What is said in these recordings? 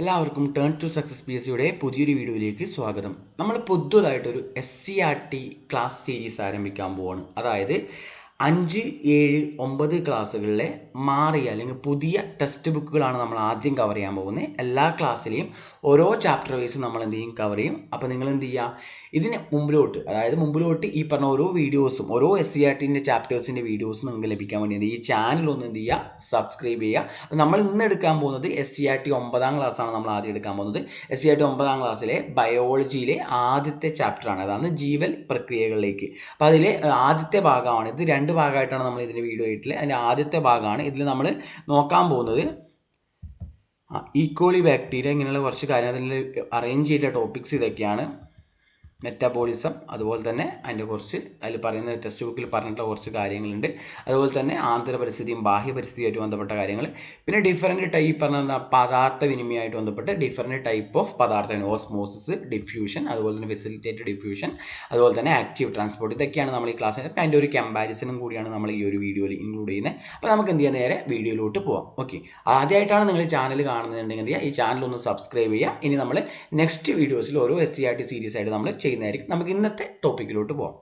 എല്ലാവർക്കും turn to success P S സിയുടെ പുതിയൊരു വീഡിയോയിലേക്ക് സ്വാഗതം. നമ്മൾ പുതുതായിട്ടൊരു S C R T class series ആരംഭിക്കാൻ പോവാണ്. അതായത് അഞ്ച് ഏഴ് ഒമ്പത് ക്ലാസ്സുകളിലെ മാറിയ അല്ലെങ്കിൽ പുതിയ ടെക്സ്റ്റ് ബുക്കുകളാണ് നമ്മൾ ആദ്യം കവർ ചെയ്യാൻ പോകുന്നത്. എല്ലാ ക്ലാസ്സിലെയും ഓരോ ചാപ്റ്റർ വൈസ് നമ്മൾ എന്ത് ചെയ്യും? കവർ ചെയ്യും. അപ്പോൾ നിങ്ങൾ എന്ത് ചെയ്യുക? ഇതിന് മുമ്പിലോട്ട് അതായത് മുമ്പിലോട്ട് ഈ പറഞ്ഞ ഓരോ വീഡിയോസും ഓരോ എസ് സി ആർ ടിന്റെ ചാപ്റ്റേഴ്സിന്റെ വീഡിയോസും നിങ്ങൾക്ക് ലഭിക്കാൻ വേണ്ടി ഈ ചാനൽ ഒന്ന് എന്ത് ചെയ്യുക? സബ്സ്ക്രൈബ് ചെയ്യുക. അപ്പോൾ നമ്മൾ ഇന്ന് എടുക്കാൻ പോകുന്നത് എസ് സി ആർ ടി ഒമ്പതാം ക്ലാസ്സാണ് നമ്മൾ ആദ്യം എടുക്കാൻ പോകുന്നത്. എസ് സി ആർ ടി ഒമ്പതാം ക്ലാസ്സിലെ ബയോളജിയിലെ ആദ്യത്തെ ചാപ്റ്ററാണ് അതാണ് ജീവൽ പ്രക്രിയകളിലേക്ക്. അപ്പോൾ അതിലെ ആദ്യത്തെ ഭാഗമാണ്. ഇത് രണ്ട് ഭാഗമായിട്ടാണ് നമ്മൾ ഇതിന്റെ വീഡിയോ ആയിട്ടില്ല അതിന്റെ ആദ്യത്തെ ഭാഗമാണ്. ഇതിൽ നമ്മൾ നോക്കാൻ പോകുന്നത് ഈക്കോളി ബാക്ടീരിയ ഇങ്ങനെയുള്ള കുറച്ച് കാര്യങ്ങൾ അതിൽ അറേഞ്ച് ചെയ്ത ടോപ്പിക്സ് ഇതൊക്കെയാണ്. മെറ്റാബോളിസം അതുപോലെ തന്നെ അതിന്റെ കുറച്ച് അതിൽ പറയുന്ന ടെക്സ്റ്റ് ബുക്കിൽ പറഞ്ഞിട്ടുള്ള കുറച്ച് കാര്യങ്ങളുണ്ട്. അതുപോലെ തന്നെ ആന്തര പരിസ്ഥിതിയും ബാഹ്യ പരിസ്ഥിതിയുമായിട്ട് ബന്ധപ്പെട്ട കാര്യങ്ങൾ. പിന്നെ ഡിഫറന്റ് ടൈപ്പ് പറഞ്ഞ പദാർത്ഥ വിനിമയമായിട്ട് ബന്ധപ്പെട്ട് ഡിഫറന്റ് ടൈപ്പ് ഓഫ് പദാർത്ഥ ഓസ്മോസിസ് ഡിഫ്യൂഷൻ അതുപോലെ തന്നെ ഫെസിലിറ്റേറ്റഡ് ഡിഫ്യൂഷൻ അതുപോലെ തന്നെ ആക്റ്റീവ് ട്രാൻസ്പോർട്ട് ഇതൊക്കെയാണ് നമ്മൾ ഈ ക്ലാസ്സിൽ അതിന്റെ ഒരു കമ്പാരിസനും കൂടിയാണ് നമ്മൾ ഈ ഒരു വീഡിയോയിൽ ഇൻക്ലൂഡ് ചെയ്യുന്നത്. അപ്പോൾ നമുക്ക് എന്ത് ചെയ്യാം? നേരെ വീഡിയോയിലോട്ട് പോവാം. ഓക്കെ ആദ്യമായിട്ടാണ് നിങ്ങൾ ചാനൽ കാണുന്നുണ്ടെങ്കിൽ എന്ത് ചെയ്യുക? ഈ ചാനൽ ഒന്ന് സബ്സ്ക്രൈബ് ചെയ്യുക. ഇനി നമ്മൾ നെക്സ്റ്റ് വീഡിയോസിൽ ഓരോ S C R T series ആയിട്ട് നമ്മൾ ചെയ്യുന്നതായിരിക്കും. നമുക്ക് ഇന്നത്തെ ടോപ്പിക്കിലോട്ട് പോകാം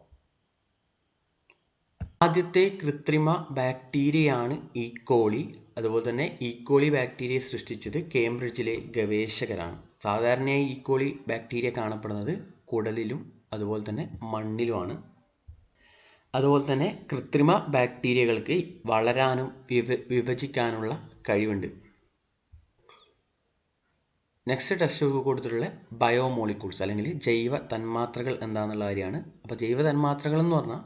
ആദ്യത്തെ കൃത്രിമ ബാക്ടീരിയയാണ് ഈക്കോളി അതുപോലെ തന്നെ ഈക്കോളി ബാക്ടീരിയ സൃഷ്ടിച്ചത് കേംബ്രിഡ്ജിലെ ഗവേഷകരാണ്. സാധാരണയായി ഈക്കോളി ബാക്ടീരിയ കാണപ്പെടുന്നത് കുടലിലും അതുപോലെ തന്നെ മണ്ണിലുമാണ്. അതുപോലെ തന്നെ കൃത്രിമ ബാക്ടീരിയകൾക്ക് വളരാനും വിഭ വിഭജിക്കാനുള്ള കഴിവുണ്ട്. നെക്സ്റ്റ് ടെക്സ്റ്റ് ബുക്ക് കൊടുത്തിട്ടുള്ള ബയോമോളിക്യൂൾസ് അല്ലെങ്കിൽ ജൈവ തന്മാത്രകൾ എന്താണെന്നുള്ള കാര്യമാണ്. അപ്പോൾ ജൈവ തന്മാത്രകൾ എന്ന് പറഞ്ഞാൽ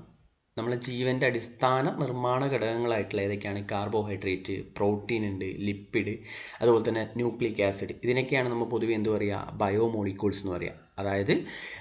നമ്മളെ ജീവന്റെ അടിസ്ഥാന നിർമ്മാണ ഘടകങ്ങളായിട്ടുള്ള ഏതൊക്കെയാണ്? കാർബോഹൈഡ്രേറ്റ് പ്രോട്ടീൻ ഉണ്ട് ലിപ്പിഡ് അതുപോലെ തന്നെ ന്യൂക്ലിക് ആസിഡ് ഇതിനൊക്കെയാണ് നമ്മൾ പൊതുവെ എന്ത് പറയുക ബയോമോളിക്യൂൾസ് എന്ന് പറയുക അതായത്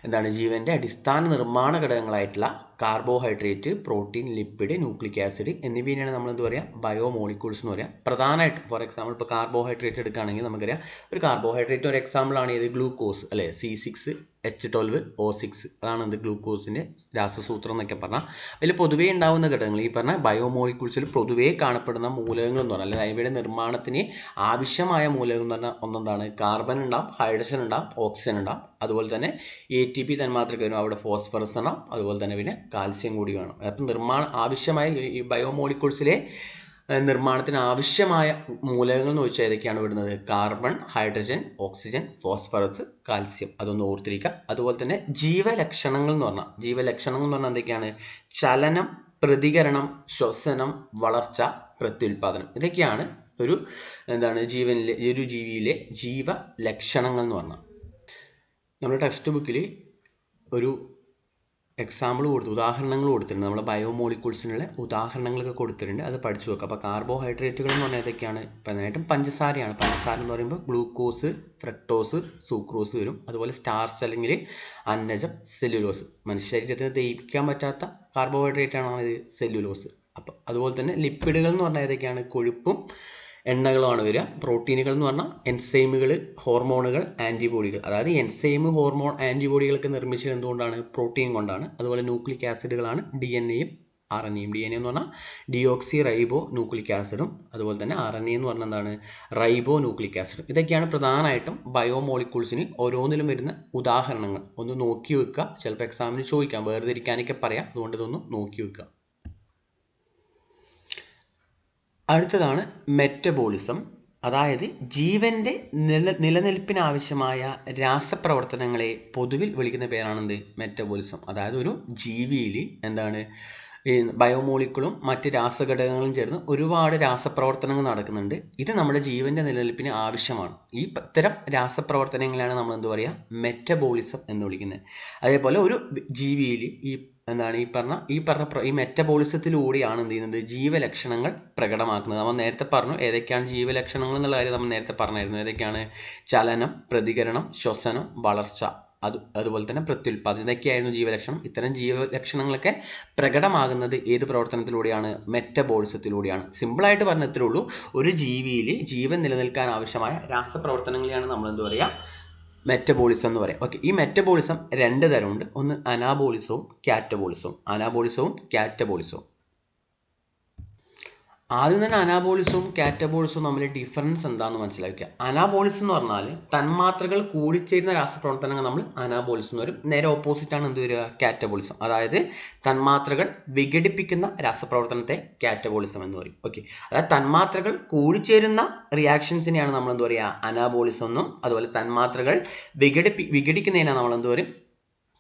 എന്താണ് ജീവന്റെ അടിസ്ഥാന നിർമ്മാണ ഘടകങ്ങളായിട്ടുള്ള carbohydrate protein lipid nucleic acid എന്നിവയാണ് നമ്മൾ എന്ത് പറയുക ബയോ ബയോമോളിക്യൂൾസ് എന്ന് പറയാം. പ്രധാനമായിട്ട് ഫോർ എക്സാമ്പിൾ ഇപ്പോൾ കാർബോഹൈഡ്രേറ്റ് എടുക്കുകയാണെങ്കിൽ നമുക്കറിയാം. ഒരു കാർബോഹൈഡ്രേറ്റ് ഒരു എക്സാമ്പിൾ ആണ് ഏത്? ഗ്ലൂക്കോസ് അല്ലേ? C six H twelve O six അതാണ് എന്ത് ഗ്ലൂക്കോസിന്റെ രാസസൂത്രം എന്നൊക്കെ പറഞ്ഞാൽ. അതിൽ പൊതുവേ ഉണ്ടാകുന്ന ഘടകങ്ങൾ ഈ പറഞ്ഞ ബയോമോളിക്യൂൾസിൽ പൊതുവേ കാണപ്പെടുന്ന മൂലകങ്ങൾ എന്ന് പറഞ്ഞാൽ അല്ലെങ്കിൽ അവയുടെ നിർമ്മാണത്തിന് ആവശ്യമായ മൂലകങ്ങൾ എന്ന് പറഞ്ഞാൽ ഒന്നെന്താണ്? കാർബൺ ഉണ്ടാവും ഹൈഡ്രജൻ ഉണ്ടാവും ഓക്സിജൻ ഉണ്ടാവും. അതുപോലെ തന്നെ എ ടി പി തന്മാത്രയ്ക്ക് വരും അവിടെ ഫോസ്ഫറസ് ഉണ്ടാവും. അതുപോലെ തന്നെ പിന്നെ കാൽസ്യം കൂടി വേണം. അപ്പം നിർമ്മാണ ആവശ്യമായ ഈ ബയോമോളിക്യൂൾസിലെ നിർമ്മാണത്തിന് ആവശ്യമായ മൂലകങ്ങൾ എന്ന് വെച്ചാൽ ഏതൊക്കെയാണ് വിടുന്നത്? Carbon hydrogen oxygen phosphorus calcium. അതൊന്ന് ഓർത്തിരിക്കുക. അതുപോലെ തന്നെ ജീവലക്ഷണങ്ങൾ എന്ന് പറഞ്ഞാൽ ജീവലക്ഷണങ്ങൾ എന്ന് പറഞ്ഞാൽ എന്തൊക്കെയാണ്? ചലനം പ്രതികരണം ശ്വസനം വളർച്ച പ്രത്യുൽപാദനം. ഇതൊക്കെയാണ് ഒരു എന്താണ് ജീവനിലെ ഒരു ജീവിയിലെ ജീവലക്ഷണങ്ങൾ എന്ന് പറഞ്ഞാൽ. നമ്മുടെ ടെക്സ്റ്റ് ബുക്കിൽ ഒരു എക്സാമ്പിൾ കൊടുത്തു ഉദാഹരണങ്ങൾ കൊടുത്തിട്ടുണ്ട്. നമ്മൾ ബയോമോളിക്യൂൾസിനുള്ള ഉദാഹരണങ്ങളൊക്കെ കൊടുത്തിട്ടുണ്ട്. അത് പഠിച്ചു വെക്കുക അപ്പോൾ കാർബോഹൈഡ്രേറ്റുകൾ എന്ന് പറഞ്ഞാൽ ഏതൊക്കെയാണ് പ്രധാനമായിട്ടും പഞ്ചസാരയാണ്. പഞ്ചസാര എന്ന് പറയുമ്പോൾ ഗ്ലൂക്കോസ് ഫ്രക്ടോസ് സൂക്രോസ് വരും. അതുപോലെ സ്റ്റാർച്ച് അല്ലെങ്കിൽ അന്നജം സെല്ലുലോസ് മനുഷ്യ ശരീരത്തിന് ദഹിപ്പിക്കാൻ പറ്റാത്ത കാർബോഹൈഡ്രേറ്റ് ആണ് ഇത്? സെല്ലുലോസ് അപ്പോൾ അതുപോലെ തന്നെ ലിപ്പിഡുകൾ എന്ന് പറഞ്ഞാൽ ഏതൊക്കെയാണ് കൊഴുപ്പും എണ്ണകളുമാണ് വരിക. പ്രോട്ടീനുകൾ എന്ന് പറഞ്ഞാൽ എൻസൈമുകൾ ഹോർമോണുകൾ ആന്റിബോഡികൾ അതായത് എൻസൈമ് ഹോർമോൺ ആന്റിബോഡികളൊക്കെ നിർമ്മിച്ചത് എന്തുകൊണ്ടാണ്? പ്രോട്ടീൻ കൊണ്ടാണ്. അതുപോലെ ന്യൂക്ലിക് ആസിഡുകളാണ് ഡി എൻ എയും ആർ എൻ എയും ഡി എൻ എന്ന് പറഞ്ഞാൽ ഡിയോക്സി റൈബോ ന്യൂക്ലിക് ആസിഡും. അതുപോലെ തന്നെ ആർ എൻ എ എന്ന് പറഞ്ഞാൽ എന്താണ്? റൈബോ ന്യൂക്ലിക് ആസിഡും. ഇതൊക്കെയാണ് പ്രധാനമായിട്ടും ബയോമോളിക്യൂൾസിന് ഓരോന്നിലും വരുന്ന ഉദാഹരണങ്ങൾ. ഒന്ന് നോക്കി വെക്കുക. ചിലപ്പോൾ എക്സാമിന് ചോദിക്കാം. വേർതിരിക്കാനൊക്കെ പറയാം. അതുകൊണ്ട് ഇതൊന്ന് നോക്കി വെക്കുക. അടുത്തതാണ് മെറ്റബോളിസം അതായത് ജീവന്റെ നില നിലനിൽപ്പിനാവശ്യമായ രാസപ്രവർത്തനങ്ങളെ പൊതുവിൽ വിളിക്കുന്ന പേരാണെന്ത്? മെറ്റബോളിസം അതായത് ഒരു ജീവിയിൽ എന്താണ്? ഈ ബയോമോളിക്കളും മറ്റ് രാസഘടകങ്ങളും ചേർന്ന് ഒരുപാട് രാസപ്രവർത്തനങ്ങൾ നടക്കുന്നുണ്ട്. ഇത് നമ്മുടെ ജീവന്റെ നിലനിൽപ്പിന് ആവശ്യമാണ്. ഈ ഇത്തരം രാസപ്രവർത്തനങ്ങളാണ് നമ്മൾ എന്ത് പറയുക? മെറ്റബോളിസം എന്ന് വിളിക്കുന്നത്. അതേപോലെ ഒരു ജീവിയിൽ ഈ എന്താണ് ഈ പറഞ്ഞ ഈ പറഞ്ഞ ഈ മെറ്റബോളിസത്തിലൂടെയാണ് എന്ത് ചെയ്യുന്നത്? ജീവലക്ഷണങ്ങൾ പ്രകടമാക്കുന്നത്. നമ്മൾ നേരത്തെ പറഞ്ഞു ഏതൊക്കെയാണ് ജീവലക്ഷണങ്ങൾ എന്നുള്ള കാര്യം നമ്മൾ നേരത്തെ പറഞ്ഞായിരുന്നു. ഏതൊക്കെയാണ്? ചലനം പ്രതികരണം ശ്വസനം വളർച്ച. അത് അതുപോലെ തന്നെ പ്രത്യുൽപാദനം ഇതൊക്കെയായിരുന്നു ജീവലക്ഷണം. ഇത്തരം ജീവലക്ഷണങ്ങളൊക്കെ പ്രകടമാകുന്നത് ഏത് പ്രവർത്തനത്തിലൂടെയാണ്? മെറ്റബോളിസത്തിലൂടെയാണ് സിമ്പിളായിട്ട് പറഞ്ഞത്തിലുള്ളൂ ഉള്ളൂ. ഒരു ജീവിയിൽ ജീവൻ നിലനിൽക്കാൻ ആവശ്യമായ രാസപ്രവർത്തനങ്ങളെയാണ് നമ്മൾ എന്താ പറയുക? മെറ്റബോളിസം എന്ന് പറയാം. ഓക്കെ ഈ മെറ്റബോളിസം രണ്ട് തരമുണ്ട്. ഒന്ന് അനാബോളിസവും കാറ്റബോളിസവും അനാബോളിസവും കാറ്റബോളിസവും ആദ്യം തന്നെ അനാബോളിസവും കാറ്റബോളിസവും തമ്മിൽ ഡിഫറൻസ് എന്താണെന്ന് മനസ്സിലാക്കുക അനാബോളിസം എന്ന് പറഞ്ഞാൽ തന്മാത്രകൾ കൂടിച്ചേരുന്ന രാസപ്രവർത്തനങ്ങൾ നമ്മൾ അനാബോളിസം എന്ന് വരും നേരെ ഓപ്പോസിറ്റ് ആണ് എന്ത് വരിക? കാറ്റബോളിസം. അതായത് തന്മാത്രകൾ വിഘടിപ്പിക്കുന്ന രാസപ്രവർത്തനത്തെ കാറ്റബോളിസം എന്ന് പറയും. ഓക്കെ അതായത് തന്മാത്രകൾ കൂടിച്ചേരുന്ന റിയാക്ഷൻസിനെയാണ് നമ്മൾ എന്ത് പറയുക അനാബോളിസം എന്നും അതുപോലെ തന്മാത്രകൾ വിഘടിപ്പി വിഘടിക്കുന്നതിനാണ് നമ്മൾ എന്ത് പറയും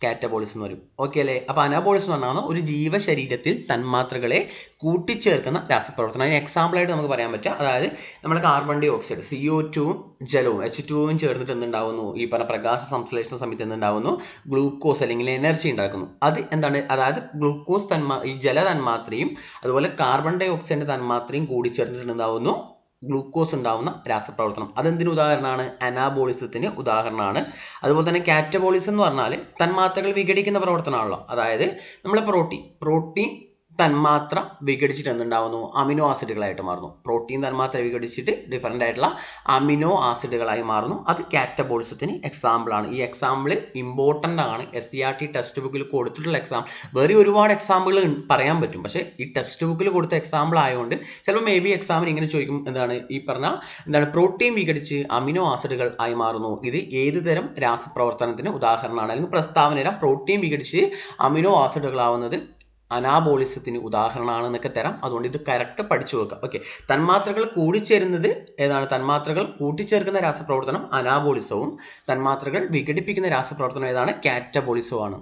കാറ്റബോളിസം എന്ന് പറയും. ഓക്കെ അല്ലേ? അപ്പോൾ അനാബോളിസം എന്ന് പറഞ്ഞാൽ ഒരു ജീവശരീരത്തിൽ തന്മാത്രകളെ കൂട്ടിച്ചേർക്കുന്ന രാസപ്രവർത്തനം. അതിന് എക്സാമ്പിളായിട്ട് നമുക്ക് പറയാൻ പറ്റുക. അതായത് നമ്മൾ carbon dioxide C O ടുവും ജലവും എച്ച് ടുവും ചേർന്നിട്ട് എന്തുണ്ടാവുന്നു? ഈ പറഞ്ഞ പ്രകാശ സംശ്ലേഷണ സമയത്ത് എന്തുണ്ടാവുന്നു? ഗ്ലൂക്കോസ് അല്ലെങ്കിൽ എനർജി ഉണ്ടാക്കുന്നു. അത് എന്താണ്? അതായത് ഗ്ലൂക്കോസ് തന്മാ ഈ ജല തന്മാത്രയും അതുപോലെ കാർബൺ ഡൈ ഓക്സൈഡിന്റെ തന്മാത്രയും കൂടി ചേർന്നിട്ട് എന്താവുന്നു ഗ്ലൂക്കോസ് ഉണ്ടാവുന്ന രാസപ്രവർത്തനം. അതെന്തിന് ഉദാഹരണമാണ്? അനാബോളിസത്തിന് ഉദാഹരണമാണ്. അതുപോലെ തന്നെ കാറ്റബോളിസം എന്ന് പറഞ്ഞാൽ തന്മാത്രകൾ വിഘടിക്കുന്ന പ്രവർത്തനമാണല്ലോ. അതായത് നമ്മളെ പ്രോട്ടീൻ പ്രോട്ടീൻ തന്മാത്ര വിഘടിച്ചിട്ട് എന്തുണ്ടാവുന്നു അമിനോ ആസിഡുകളായിട്ട് മാറുന്നു. പ്രോട്ടീൻ തന്മാത്ര വിഘടിച്ചിട്ട് ഡിഫറന്റ് ആയിട്ടുള്ള അമിനോ ആസിഡുകളായി മാറുന്നു. അത് കാറ്റബോൾസത്തിന് എക്സാമ്പിളാണ് ഈ എക്സാമ്പിൾ ഇമ്പോർട്ടന്റ് ആണ്. എസ് സി ആർ ടി ടെക്സ്റ്റ് ബുക്കിൽ കൊടുത്തിട്ടുള്ള എക്സാം വേറെ ഒരുപാട് എക്സാമ്പിൾ പറയാൻ പറ്റും. പക്ഷേ ഈ ടെക്സ്റ്റ് ബുക്കിൽ കൊടുത്ത എക്സാമ്പിൾ ആയതുകൊണ്ട് ചിലപ്പോൾ മേ ബി എക്സാമിന് ഇങ്ങനെ ചോദിക്കും. എന്താണ്? ഈ പറഞ്ഞ എന്താണ്? പ്രോട്ടീൻ വിഘടിച്ച് അമിനോ ആസിഡുകൾ ആയി മാറുന്നു. ഇത് ഏത് തരം രാസപ്രവർത്തനത്തിന് ഉദാഹരണമാണ്. അല്ലെങ്കിൽ പ്രസ്താവന പ്രോട്ടീൻ വിഘടിച്ച് അമിനോ ആസിഡുകളാവുന്നത് അനാബോളിസത്തിന് ഉദാഹരണമാണ് എന്നൊക്കെ തരാം. അതുകൊണ്ട് ഇത് കറക്റ്റ് പഠിച്ചു വെക്കുക ഓക്കെ തന്മാത്രകൾ കൂടിച്ചേരുന്നത് ഏതാണ്? തന്മാത്രകൾ കൂട്ടിച്ചേർക്കുന്ന രാസപ്രവർത്തനം അനാബോളിസവും തന്മാത്രകൾ വിഘടിപ്പിക്കുന്ന രാസപ്രവർത്തനം ഏതാണ്? കാറ്റബോളിസവും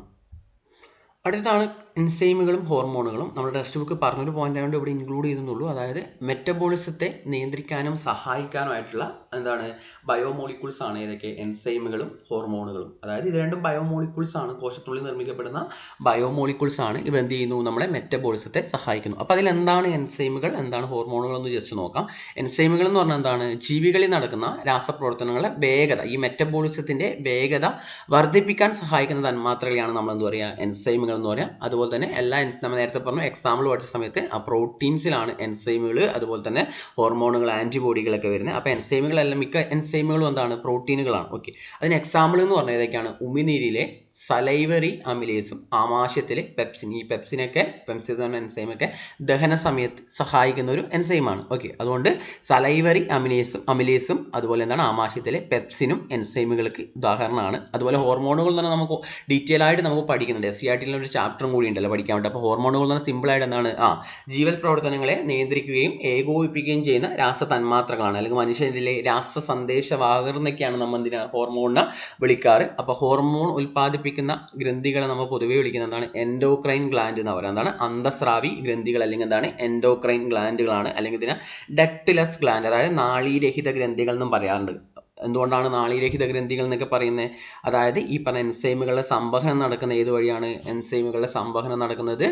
അടുത്താണ് എൻസൈമുകളും ഹോർമോണുകളും നമ്മുടെ ടെക്സ്റ്റ് ബുക്ക് പറഞ്ഞൊരു പോയിന്റ് ആയതുകൊണ്ട് ഇവിടെ ഇൻക്ലൂഡ് ചെയ്തെന്നുള്ളൂ അതായത് മെറ്റബോളിസത്തെ നിയന്ത്രിക്കാനും സഹായിക്കാനുമായിട്ടുള്ള എന്താണ് ബയോമോളിക്യൂൾസ് ആണ് ഏതൊക്കെ എൻസൈമുകളും ഹോർമോണുകളും അതായത് ഇത് രണ്ടും ബയോമോളിക്യൂൾസ് ആണ്. കോശത്തുള്ളിൽ നിർമ്മിക്കപ്പെടുന്ന ബയോമോളിക്യൂൾസ് ആണ്. ഇവ എന്ത് ചെയ്യുന്നു? നമ്മളെ മെറ്റബോളിസത്തെ സഹായിക്കുന്നു. അപ്പോൾ അതിൽ എന്താണ് എൻസൈമുകൾ എന്താണ് ഹോർമോണുകൾ എന്ന് ജസ്റ്റ് നോക്കാം. എൻസൈമുകൾ എന്ന് പറഞ്ഞാൽ എന്താണ്? ജീവികളിൽ നടക്കുന്ന രാസപ്രവർത്തനങ്ങളുടെ വേഗത. ഈ മെറ്റബോളിസത്തിന്റെ വേഗത വർദ്ധിപ്പിക്കാൻ സഹായിക്കുന്ന തന്മാത്രകളെയാണ് നമ്മൾ എന്ത് പറയുക എൻസൈമുകൾ എന്ന് പറയാം. അതുപോലെ തന്നെ എല്ലാ നമ്മൾ നേരത്തെ പറഞ്ഞു എക്സാമ്പിൾ പഠിച്ച സമയത്ത് ആ പ്രോട്ടീൻസിലാണ് എൻസൈമുകൾ അതുപോലെ തന്നെ ഹോർമോണുകൾ ആന്റിബോഡികളൊക്കെ വരുന്നത്. അപ്പോൾ എൻസൈമുകളെല്ലാം മിക്ക എൻസൈമുകളും എന്താണ്? പ്രോട്ടീനുകളാണ് ഓക്കെ അതിന് എക്സാമ്പിൾ എന്ന് പറഞ്ഞാൽ ഏതൊക്കെയാണ്? ഉമിനീരിലെ സലൈവറി അമിലേസും ആമാശയത്തിലെ പെപ്സിൻ ഈ പെപ്സിനൊക്കെ പെപ്സിൻ എന്ന് പറഞ്ഞ എൻസൈമൊക്കെ ദഹന സമയത്ത് സഹായിക്കുന്ന ഒരു എൻസൈമാണ് ഓക്കെ അതുകൊണ്ട് സലൈവറി അമിലേസും അമിലേസും അതുപോലെ എന്താണ്? ആമാശയത്തിലെ പെപ്സിനും എൻസൈമുകൾക്ക് ഉദാഹരണമാണ്. അതുപോലെ ഹോർമോണുകൾ തന്നെ നമുക്ക് ഡീറ്റെയിൽ ആയിട്ട് നമുക്ക് പഠിക്കുന്നുണ്ട്. എസ് സി ആർ ടിയിലെ ഒരു ചാപ്റ്ററും കൂടി ഉണ്ടല്ലോ പഠിക്കാൻ വേണ്ടി. അപ്പോൾ ഹോർമോണുകൾ എന്ന് പറഞ്ഞാൽ സിമ്പിളായിട്ട് എന്താണ്? ആ ജീവൽ പ്രവർത്തനങ്ങളെ നിയന്ത്രിക്കുകയും ഏകോപിപ്പിക്കുകയും ചെയ്യുന്ന രാസ തന്മാത്രകളാണ് അല്ലെങ്കിൽ മനുഷ്യരിലെ രാസ സന്ദേശവാഹകർ എന്നൊക്കെയാണ് നമ്മൾ എന്തിനാ ഹോർമോണിനെ വിളിക്കാറ്. അപ്പോൾ ഹോർമോൺ ഉൽപ്പാദിപ്പിക്കുന്ന ഗ്രന്ഥികളെ നമ്മൾ പൊതുവേ വിളിക്കുന്നത് എന്താണ്? എൻഡോക്രൈൻ ഗ്ലാൻഡ് എന്ന് പറയുന്നത്. എന്താണ്? അന്തസ്രാവി ഗ്രന്ഥികൾ അല്ലെങ്കിൽ എന്താണ്? എൻഡോക്രൈൻ ഗ്ലാൻഡുകളാണ് അല്ലെങ്കിൽ ഇതിനെ ഡക്ടിലസ് ഗ്ലാൻഡ് അതായത് നാളീരഹിത ഗ്രന്ഥികൾ എന്നും പറയാറുണ്ട്. എന്തുകൊണ്ടാണ് നാളീരഹിത ഗ്രന്ഥികൾ എന്നൊക്കെ പറയുന്നത്? അതായത് ഈ പറഞ്ഞ എൻസൈമുകളുടെ സംവഹനം നടക്കുന്ന ഏത് വഴിയാണ്? എൻസൈമുകളുടെ സംവഹനം നടക്കുന്നത്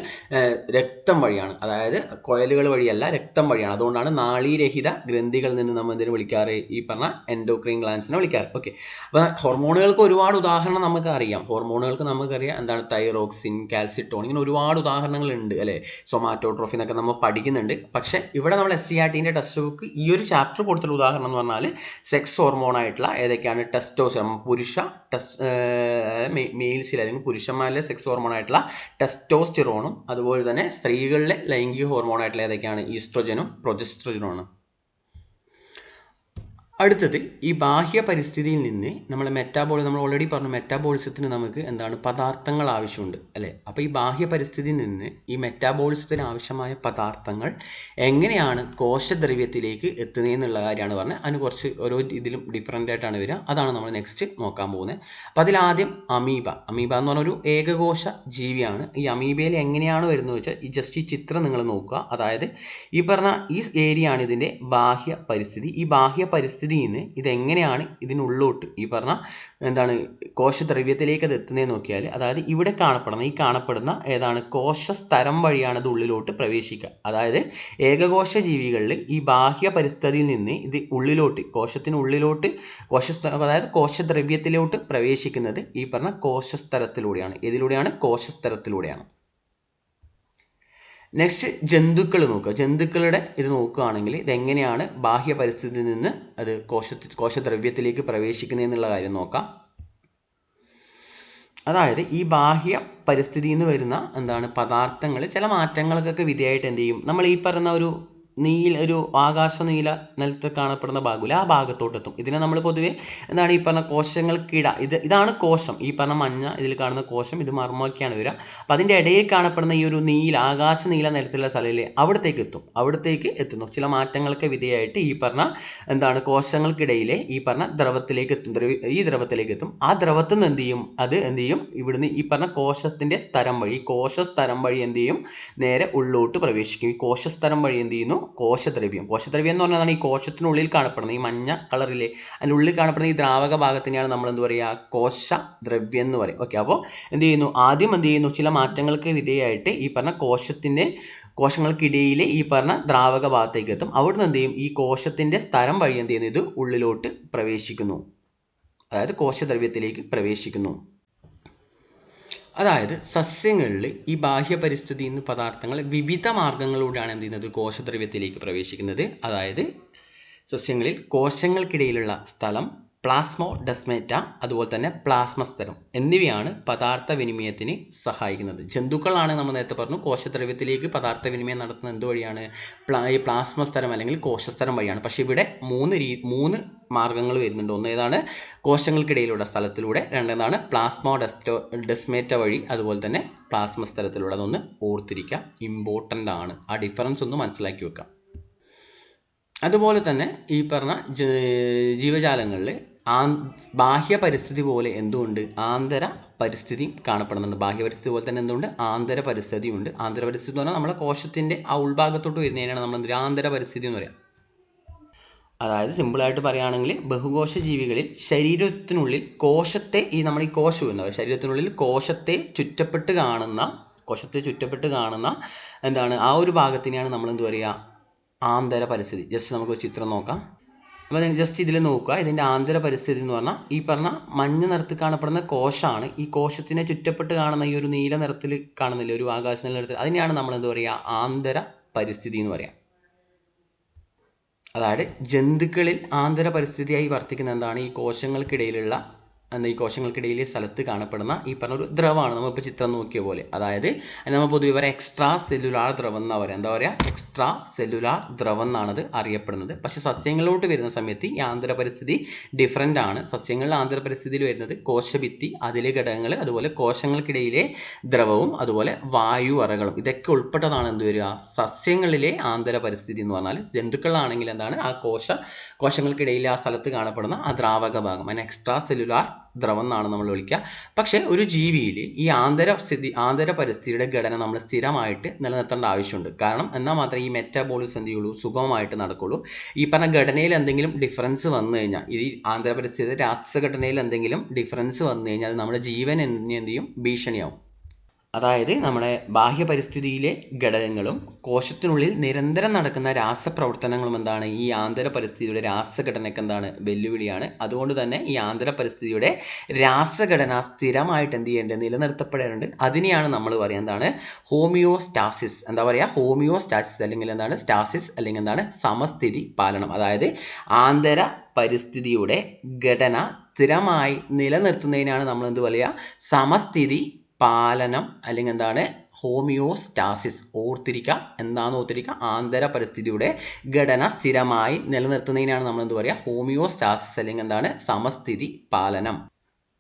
രക്തം വഴിയാണ്. അതായത് കുഴലുകൾ വഴിയല്ല രക്തം വഴിയാണ്. അതുകൊണ്ടാണ് നാളീരഹിത ഗ്രന്ഥികളിൽ നിന്ന് നമ്മൾ എന്തിനു വിളിക്കാറ്? ഈ പറഞ്ഞ എൻഡോക്രീൻ ഗ്ലാൻസിനെ വിളിക്കാറ്. ഓക്കെ അപ്പോൾ ഹോർമോണുകൾക്ക് ഒരുപാട് ഉദാഹരണം നമുക്ക് അറിയാം ഹോർമോണുകൾക്ക് നമുക്കറിയാം എന്താണ്? തൈറോക്സിൻ കാൽസിട്ടോൺ ഇങ്ങനെ ഒരുപാട് ഉദാഹരണങ്ങളുണ്ട് അല്ലേ? സൊമാറ്റോട്രോഫി എന്നൊക്കെ നമ്മൾ പഠിക്കുന്നുണ്ട്. പക്ഷേ ഇവിടെ നമ്മൾ എസ് സി ആർ ടീന്റെ ടെക്സ്റ്റ് ബുക്ക് ഈ ഒരു ചാപ്റ്റർ കൊടുത്തുള്ള ഉദാഹരണം എന്ന് പറഞ്ഞാൽ സെക്സ് ഹോർമോൺ ആയിട്ടുള്ള ഏതൊക്കെയാണ് ടെസ്റ്റോസ്റ്ററോൺ പുരുഷ ടെസ് മെയിൽസിൽ അല്ലെങ്കിൽ പുരുഷന്മാരിലെ സെക്സ് ഹോർമോണായിട്ടുള്ള ടെസ്റ്റോസ്റ്റിറോണും അതുപോലെ തന്നെ സ്ത്രീകളിലെ ലൈംഗിക ഹോർമോണായിട്ടുള്ള ഏതൊക്കെയാണ്? ഈസ്ട്രോജനും പ്രൊജസ്ട്രോജനുമാണ് അടുത്തത് ഈ ബാഹ്യ പരിസ്ഥിതിയിൽ നിന്ന് നമ്മൾ മെറ്റാബോളി നമ്മൾ ഓൾറെഡി പറഞ്ഞു മെറ്റാബോളിസത്തിന് നമുക്ക് എന്താണ് പദാർത്ഥങ്ങൾ ആവശ്യമുണ്ട് അല്ലേ? അപ്പോൾ ഈ ബാഹ്യ പരിസ്ഥിതിയിൽ നിന്ന് ഈ മെറ്റാബോളിസത്തിന് ആവശ്യമായ പദാർത്ഥങ്ങൾ എങ്ങനെയാണ് കോശദ്രവ്യത്തിലേക്ക് എത്തുന്നത് എന്നുള്ള കാര്യമാണ് പറഞ്ഞത്. അതിന് കുറച്ച് ഓരോ ഇതിലും ഡിഫറെന്റ് ആയിട്ടാണ് വരിക. അതാണ് നമ്മൾ നെക്സ്റ്റ് നോക്കാൻ പോകുന്നത്. അപ്പോൾ അതിലാദ്യം അമീബ. അമീബ എന്ന് പറഞ്ഞൊരു ഏകകോശ ജീവിയാണ്. ഈ അമീബയിൽ എങ്ങനെയാണ് വരുന്നത് വെച്ചാൽ ഈ ജസ്റ്റ് ഈ ചിത്രം നിങ്ങൾ നോക്കുക. അതായത് ഈ പറഞ്ഞ ഈ ഏരിയ ആണ് ഇതിന്റെ ബാഹ്യ പരിസ്ഥിതി. ഈ ബാഹ്യ പരിസ്ഥിതിയിൽ നിന്ന് ഇതെങ്ങനെയാണ് ഇതിനുള്ളോട്ട്? ഈ പറഞ്ഞ എന്താണ് കോശദ്രവ്യത്തിലേക്ക് അത് എത്തുന്നതെന്ന് നോക്കിയാൽ അതായത് ഇവിടെ കാണപ്പെടുന്ന ഈ കാണപ്പെടുന്ന ഏതാണ് കോശസ്തരം വഴിയാണ് അത് ഉള്ളിലോട്ട് പ്രവേശിക്കുക. അതായത് ഏകകോശ ജീവികളിൽ ഈ ബാഹ്യ പരിസ്ഥിതിയിൽ നിന്ന് ഇത് ഉള്ളിലോട്ട് കോശത്തിനുള്ളിലോട്ട് കോശ അതായത് കോശദ്രവ്യത്തിലോട്ട് പ്രവേശിക്കുന്നത് ഈ പറഞ്ഞ കോശസ്തരത്തിലൂടെയാണ്. ഇതിലൂടെയാണ് കോശസ്തരത്തിലൂടെയാണ്. നെക്സ്റ്റ് ജന്തുക്കൾ നോക്കുക. ജന്തുക്കളുടെ ഇത് നോക്കുകയാണെങ്കിൽ ഇതെങ്ങനെയാണ് ബാഹ്യ പരിസ്ഥിതിയിൽ നിന്ന് അത് കോശ കോശദ്രവ്യത്തിലേക്ക് പ്രവേശിക്കുന്നത് എന്നുള്ള കാര്യം നോക്കാം. അതായത് ഈ ബാഹ്യ പരിസ്ഥിതിയിൽ നിന്ന് വരുന്ന എന്താണ് പദാർത്ഥങ്ങൾ ചില മാറ്റങ്ങൾക്കൊക്കെ വിധേയമായിട്ട് എന്ത് ചെയ്യും? നമ്മൾ ഈ പറയുന്ന ഒരു നീല ഒരു ആകാശ നീല നിലത്ത് കാണപ്പെടുന്ന ഭാഗമില്ല? ആ ഭാഗത്തോട്ടെത്തും. ഇതിനെ നമ്മൾ പൊതുവേ എന്താണ് ഈ പറഞ്ഞ കോശങ്ങൾക്കിട. ഇത് ഇതാണ് കോശം. ഈ പറഞ്ഞ മഞ്ഞ ഇതിൽ കാണുന്ന കോശം ഇത് മർമ്മമൊക്കെയാണ് വരിക. അപ്പം അതിന്റെ ഇടയിൽ കാണപ്പെടുന്ന ഈ ഒരു നീല ആകാശ നീല നിലത്തിലുള്ള സ്ഥലമില്ലേ? അവിടത്തേക്ക് എത്തും. അവിടത്തേക്ക് എത്തുന്നു. ചില മാറ്റങ്ങൾക്ക് വിധേയമായിട്ട് ഈ പറഞ്ഞ എന്താണ് കോശങ്ങൾക്കിടയിലെ ഈ പറഞ്ഞ ദ്രവത്തിലേക്ക് എത്തും. ഈ ദ്രവത്തിലേക്ക് എത്തും. ആ ദ്രവത്തിൽ നിന്ന് എന്ത് ചെയ്യും? അത് എന്ത് ചെയ്യും? ഇവിടുന്ന് ഈ പറഞ്ഞ കോശത്തിന്റെ സ്ഥലം വഴി കോശസ്ഥലം വഴി എന്ത് ചെയ്യും? നേരെ ഉള്ളോട്ട് പ്രവേശിക്കും. ഈ കോശസ്ഥലം വഴി എന്ത് ചെയ്യുന്നു? കോശദ്രവ്യം. കോശദ്രവ്യം എന്ന് പറഞ്ഞാൽ ഈ കോശത്തിനുള്ളിൽ കാണപ്പെടുന്ന ഈ മഞ്ഞ കളറിലെ അതിന്റെ ഉള്ളിൽ കാണപ്പെടുന്ന ഈ ദ്രാവക ഭാഗത്തിനെയാണ് നമ്മൾ എന്ത് പറയുക? കോശദ്രവ്യം എന്ന് പറയും. ഓക്കെ അപ്പോൾ എന്ത് ചെയ്യുന്നു? ആദ്യം എന്ത് ചെയ്യുന്നു? ചില മാറ്റങ്ങൾക്ക് വിധേയമായിട്ട് ഈ പറഞ്ഞ കോശത്തിന്റെ കോശങ്ങൾക്കിടയിലെ ഈ പറഞ്ഞ ദ്രാവക ഭാഗത്തേക്ക് എത്തും. അവിടുന്ന് എന്ത് ചെയ്യും? ഈ കോശത്തിന്റെ സ്ഥലം വഴി എന്ത് ചെയ്യുന്നു? ഇത് ഉള്ളിലോട്ട് പ്രവേശിക്കുന്നു. അതായത് കോശദ്രവ്യത്തിലേക്ക് പ്രവേശിക്കുന്നു. അതായത് സസ്യങ്ങളിൽ ഈ ബാഹ്യ പരിസ്ഥിതിയിൽ നിന്ന് പദാർത്ഥങ്ങൾ വിവിധ മാർഗങ്ങളിലൂടെയാണ് എന്ത് ചെയ്യുന്നത്? കോശദ്രവ്യത്തിലേക്ക് പ്രവേശിക്കുന്നത്. അതായത് സസ്യങ്ങളിൽ കോശങ്ങൾക്കിടയിലുള്ള സ്ഥലം പ്ലാസ്മോ ഡെസ്മേറ്റ അതുപോലെ തന്നെ പ്ലാസ്മസ്തരം എന്നിവയാണ് പദാർത്ഥ വിനിമയത്തിന് സഹായിക്കുന്നത്. ജന്തുക്കളാണ് നമ്മൾ നേരത്തെ പറഞ്ഞു കോശദ്രവ്യത്തിലേക്ക് പദാർത്ഥ വിനിമയം നടത്തുന്നത് എന്ത് വഴിയാണ് പ്ലാ ഈ പ്ലാസ്മസ്തരം അല്ലെങ്കിൽ കോശസ്തരം വഴിയാണ്. പക്ഷേ ഇവിടെ മൂന്ന് രീ മൂന്ന് മാർഗങ്ങൾ വരുന്നുണ്ട്. ഒന്ന് ഏതാണ്? കോശങ്ങൾക്കിടയിലുള്ള സ്ഥലത്തിലൂടെ. രണ്ടെന്നാണ് പ്ലാസ്മോ ഡെസ്റ്റോ ഡെസ്മേറ്റ വഴി അതുപോലെ തന്നെ പ്ലാസ്മ സ്ഥലത്തിലൂടെ അതൊന്ന് ഓർത്തിരിക്കുക ഇമ്പോർട്ടന്റ് ആണ്. ആ ഡിഫറൻസ് ഒന്ന് മനസ്സിലാക്കി വെക്കാം. അതുപോലെ തന്നെ ഈ പറഞ്ഞ ജീവജാലങ്ങളിൽ ബാഹ്യ പരിസ്ഥിതി പോലെ എന്തുകൊണ്ട് ആന്തര പരിസ്ഥിതി കാണപ്പെടുന്നുണ്ട്. ബാഹ്യ പരിസ്ഥിതി പോലെ തന്നെ എന്തുകൊണ്ട് ആന്തര പരിസ്ഥിതി ഉണ്ട് ആന്തര പരിസ്ഥിതി എന്ന് പറഞ്ഞാൽ നമ്മളെ കോശത്തിന്റെ ആ ഉൾഭാഗത്തോട്ട് വരുന്നതിനാണ് നമ്മൾ എന്തൊരു ആന്തര പരിസ്ഥിതി എന്ന് പറയാം. അതായത് സിമ്പിളായിട്ട് പറയുകയാണെങ്കിൽ ബഹുകോശ ജീവികളിൽ ശരീരത്തിനുള്ളിൽ കോശത്തെ ഈ നമ്മൾ ഈ കോശം എന്ന് പറയുക ശരീരത്തിനുള്ളിൽ കോശത്തെ ചുറ്റപ്പെട്ട് കാണുന്ന കോശത്തെ ചുറ്റപ്പെട്ട് കാണുന്ന എന്താണ്? ആ ഒരു ഭാഗത്തിനെയാണ് നമ്മൾ എന്ത് പറയുക? ആന്തര പരിസ്ഥിതി. ജസ്റ്റ് നമുക്ക് ചിത്രം നോക്കാം. അപ്പോൾ ജസ്റ്റ് ഇതിൽ നോക്കുക. ഇതിന്റെ ആന്തര പരിസ്ഥിതി എന്ന് പറഞ്ഞാൽ ഈ പറഞ്ഞ മഞ്ഞ നിറത്തിൽ കാണപ്പെടുന്ന കോശമാണ് ഈ കോശത്തിനെ ചുറ്റപ്പെട്ട് കാണുന്ന ഈ ഒരു നീല നിറത്തിൽ കാണുന്നില്ല? ഒരു ആകാശ നീല നിറത്തിൽ. അതിനെയാണ് നമ്മൾ എന്താ പറയുക ആന്തര പരിസ്ഥിതി എന്ന് പറയാം. അതായത് ജന്തുക്കളിൽ ആന്തര പരിസ്ഥിതിയായി വർത്തിക്കുന്ന എന്താണ്? ഈ കോശങ്ങൾക്കിടയിലുള്ള എന്താ ഈ കോശങ്ങൾക്കിടയിലെ സ്ഥലത്ത് കാണപ്പെടുന്ന ഈ പറഞ്ഞ ഒരു ദ്രവമാണ് നമ്മളിപ്പോൾ ചിത്രം നോക്കിയ പോലെ. അതായത് നമ്മൾ പൊതുവെ പറയാം എക്സ്ട്രാ സെല്ലുലാർ ദ്രവം എന്നാ പറയുക എന്താ പറയുക എക്സ്ട്രാ സെല്ലുലാർ ദ്രവം എന്നാണത് അറിയപ്പെടുന്നത്. പക്ഷേ സസ്യങ്ങളിലോട്ട് വരുന്ന സമയത്ത് ഈ ആന്തര പരിസ്ഥിതി ഡിഫറന്റ് ആണ്. സസ്യങ്ങളിൽ ആന്തര പരിസ്ഥിതിയിൽ വരുന്നത് കോശഭിത്തി അതിലെ ഘടകങ്ങൾ അതുപോലെ കോശങ്ങൾക്കിടയിലെ ദ്രവവും അതുപോലെ വായു അറകളും. ഇതൊക്കെ ഉൾപ്പെട്ടതാണ് എന്ത് വരിക? സസ്യങ്ങളിലെ ആന്തര പരിസ്ഥിതി എന്ന് പറഞ്ഞാൽ ജന്തുക്കളാണെങ്കിൽ എന്താണ്? ആ കോശ കോശങ്ങൾക്കിടയിൽ ആ സ്ഥലത്ത് കാണപ്പെടുന്ന ആ ദ്രാവക ഭാഗം. അതിന് എക്സ്ട്രാ സെല്ലുലാർ ദ്രവം എന്നാണ് നമ്മൾ വിളിക്കുക. പക്ഷേ ഒരു ജീവിയിൽ ഈ ആന്തര സ്ഥിതി ആന്തര പരിസ്ഥിതിയുടെ ഘടന നമ്മൾ സ്ഥിരമായിട്ട് നിലനിർത്തേണ്ട ആവശ്യമുണ്ട്. കാരണം എന്നാൽ മാത്രമേ ഈ മെറ്റാബോളിസം എന്ത് ചെയ്യുള്ളൂ സുഗമമായിട്ട് നടക്കുള്ളൂ. ഈ പറഞ്ഞ ഘടനയിൽ എന്തെങ്കിലും ഡിഫറൻസ് വന്നു കഴിഞ്ഞാൽ ഈ ആന്തര പരിസ്ഥിതി രാസഘടനയിൽ എന്തെങ്കിലും ഡിഫറൻസ് വന്നു കഴിഞ്ഞാൽ നമ്മുടെ ജീവൻ എന്ത് ചെയ്യും? ഭീഷണിയാവും. അതായത് നമ്മുടെ ബാഹ്യ പരിസ്ഥിതിയിലെ ഘടകങ്ങളും കോശത്തിനുള്ളിൽ നിരന്തരം നടക്കുന്ന രാസപ്രവർത്തനങ്ങളും എന്താണ്? ഈ ആന്തര പരിസ്ഥിതിയുടെ രാസഘടനയ്ക്ക് എന്താണ് വെല്ലുവിളിയാണ്. അതുകൊണ്ട് തന്നെ ഈ ആന്തര പരിസ്ഥിതിയുടെ രാസഘടന സ്ഥിരമായിട്ട് എന്ത് ചെയ്യേണ്ടത്? നിലനിർത്തപ്പെടേണ്ടത്. അതിനെയാണ് നമ്മൾ പറയുക എന്താണ്? ഹോമിയോസ്റ്റാസിസ്. എന്താ പറയുക? ഹോമിയോസ്റ്റാസിസ് അല്ലെങ്കിൽ എന്താണ്? സ്റ്റാസിസ് അല്ലെങ്കിൽ എന്താണ്? സമസ്ഥിതി പാലനം. അതായത് ആന്തര പരിസ്ഥിതിയുടെ ഘടന സ്ഥിരമായി നിലനിർത്തുന്നതിനാണ് നമ്മൾ എന്ത് പറയുക? സമസ്ഥിതി പാലനം അല്ലെങ്കിൽ എന്താണ്? ഹോമിയോസ്റ്റാസിസ് ഓർത്തിരിക്കുക എന്താണെന്ന് ഓർത്തിരിക്കുക ആന്തര പരിസ്ഥിതിയുടെ ഘടന സ്ഥിരമായി നിലനിർത്തുന്നതിനാണ് നമ്മൾ എന്ത് പറയുക ഹോമിയോസ്റ്റാസിസ് അല്ലെങ്കിൽ എന്താണ്? സമസ്ഥിതി പാലനം.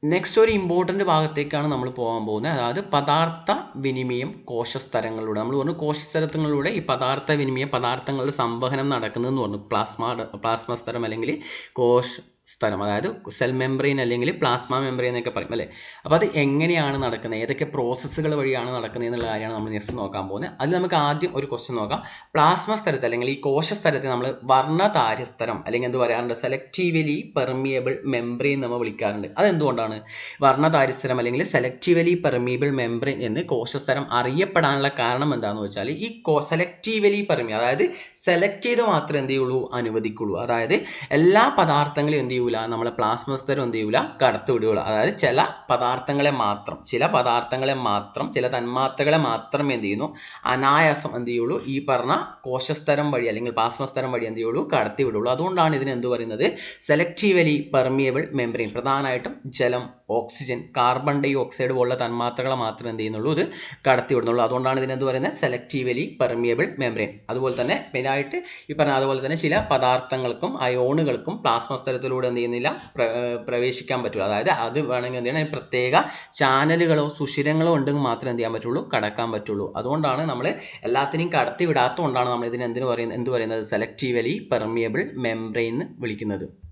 നെക്സ്റ്റ് ഒരു ഇമ്പോർട്ടന്റ് ഭാഗത്തേക്കാണ് നമ്മൾ പോകാൻ പോകുന്നത്. അതായത് പദാർത്ഥ വിനിമയം കോശസ്തരങ്ങളിലൂടെ. നമ്മൾ പറഞ്ഞു കോശസ്തരങ്ങളിലൂടെ ഈ പദാർത്ഥ വിനിമയം പദാർത്ഥങ്ങളുടെ സംവഹനം നടക്കുന്നതെന്ന് പറഞ്ഞു. പ്ലാസ്മ പ്ലാസ്മ സ്ഥലം അല്ലെങ്കിൽ കോശ സ്ഥലം. അതായത് സെൽ മെംബ്രെയിൻ അല്ലെങ്കിൽ പ്ലാസ്മ മെംബ്രെയിൻ എന്നൊക്കെ പറയും അല്ലേ? അപ്പോൾ അത് എങ്ങനെയാണ് നടക്കുന്നത്? ഏതൊക്കെ പ്രോസസ്സുകൾ വഴിയാണ് നടക്കുന്നത് എന്നുള്ള കാര്യമാണ് നമ്മൾ നെക്സ്റ്റ് നോക്കാൻ പോകുന്നത്. അതിൽ നമുക്ക് ആദ്യം ഒരു ക്വസ്റ്റ്യൻ നോക്കാം. പ്ലാസ്മ സ്ഥലത്ത് അല്ലെങ്കിൽ ഈ കോശ സ്ഥലത്ത് നമ്മൾ വർണതാര്യസ്ഥലം അല്ലെങ്കിൽ എന്ത് പറയാറുണ്ട്? സെലക്റ്റീവലി പെർമിയബിൾ മെംബ്രെയിൻ നമ്മൾ വിളിക്കാറുണ്ട്. അതെന്തുകൊണ്ടാണ്? വർണതാര്യസ്ഥലം അല്ലെങ്കിൽ സെലക്റ്റീവലി പെർമിയബിൾ മെംബ്രെയിൻ എന്ന് കോശസ്ഥലം അറിയപ്പെടാനുള്ള കാരണം എന്താണെന്ന് വെച്ചാൽ ഈ കോ സെലക്റ്റീവലി പെർമി അതായത് സെലക്ട് ചെയ്ത് മാത്രമേ എന്ത് ചെയ്യുള്ളൂ? അനുവദിക്കുള്ളൂ. അതായത് എല്ലാ പദാർത്ഥങ്ങളും എന്ത് ചെയ്യൂല നമ്മളെ പ്ലാസ്മസ്തരം എന്ത് ചെയ്യൂല കടത്തി വിടുകയുള്ളൂ. അതായത് ചില പദാർത്ഥങ്ങളെ മാത്രം ചില പദാർത്ഥങ്ങളെ മാത്രം ചില തന്മാത്രകളെ മാത്രം എന്ത് ചെയ്യുന്നു അനായാസം എന്ത് ചെയ്യുള്ളൂ ഈ പറഞ്ഞ കോശസ്തരം വഴി അല്ലെങ്കിൽ പ്ലാസ്മസ്തരം വഴി എന്ത് ചെയ്യുള്ളൂ കടത്തി വിടുള്ളൂ അതുകൊണ്ടാണ് ഇതിന് എന്ത് പറയുന്നത്? സെലക്റ്റീവലി പെർമിയബിൾ മെമ്പറൈൻ പ്രധാനമായിട്ടും ജലം ഓക്സിജൻ കാർബൺ ഡൈ ഓക്സൈഡ് പോലുള്ള തന്മാത്രകളെ മാത്രം എന്ത് ചെയ്യുന്നുള്ളൂ ഇത് കടത്തിവിടുന്നുള്ളൂ അതുകൊണ്ടാണ് ഇതിനെന്ത് പറയുന്നത്? സെലക്റ്റീവലി പെർമിയബിൾ മെമ്പറൈൻ അതുപോലെ തന്നെ മെയിനായിട്ട് ഈ പറഞ്ഞ അതുപോലെ തന്നെ ചില പദാർത്ഥങ്ങൾക്കും അയോണുകൾക്കും പ്ലാസ്മ സ്ഥലത്തിലൂടെ എന്ത് ചെയ്യുന്നില്ല? പ്ര- പ്രവേശിക്കാൻ പറ്റുള്ളൂ അതായത് അത് വേണമെങ്കിൽ എന്ത് ചെയ്യണം? പ്രത്യേക ചാനലുകളോ സുഷിരങ്ങളോ ഉണ്ടെങ്കിൽ മാത്രമേ എന്ത് ചെയ്യാൻ പറ്റുള്ളൂ? കടക്കാൻ പറ്റുള്ളൂ. അതുകൊണ്ടാണ് നമ്മൾ എല്ലാത്തിനെയും കടത്തി വിടാത്തതുകൊണ്ടാണ് നമ്മൾ ഇതിന് എന്തിനു പറയുന്നത്? എന്ത് പറയുന്നത്? സെലക്റ്റീവലി പെർമിയബിൾ മെംബ്രെയിൻ എന്ന് വിളിക്കുന്നത്.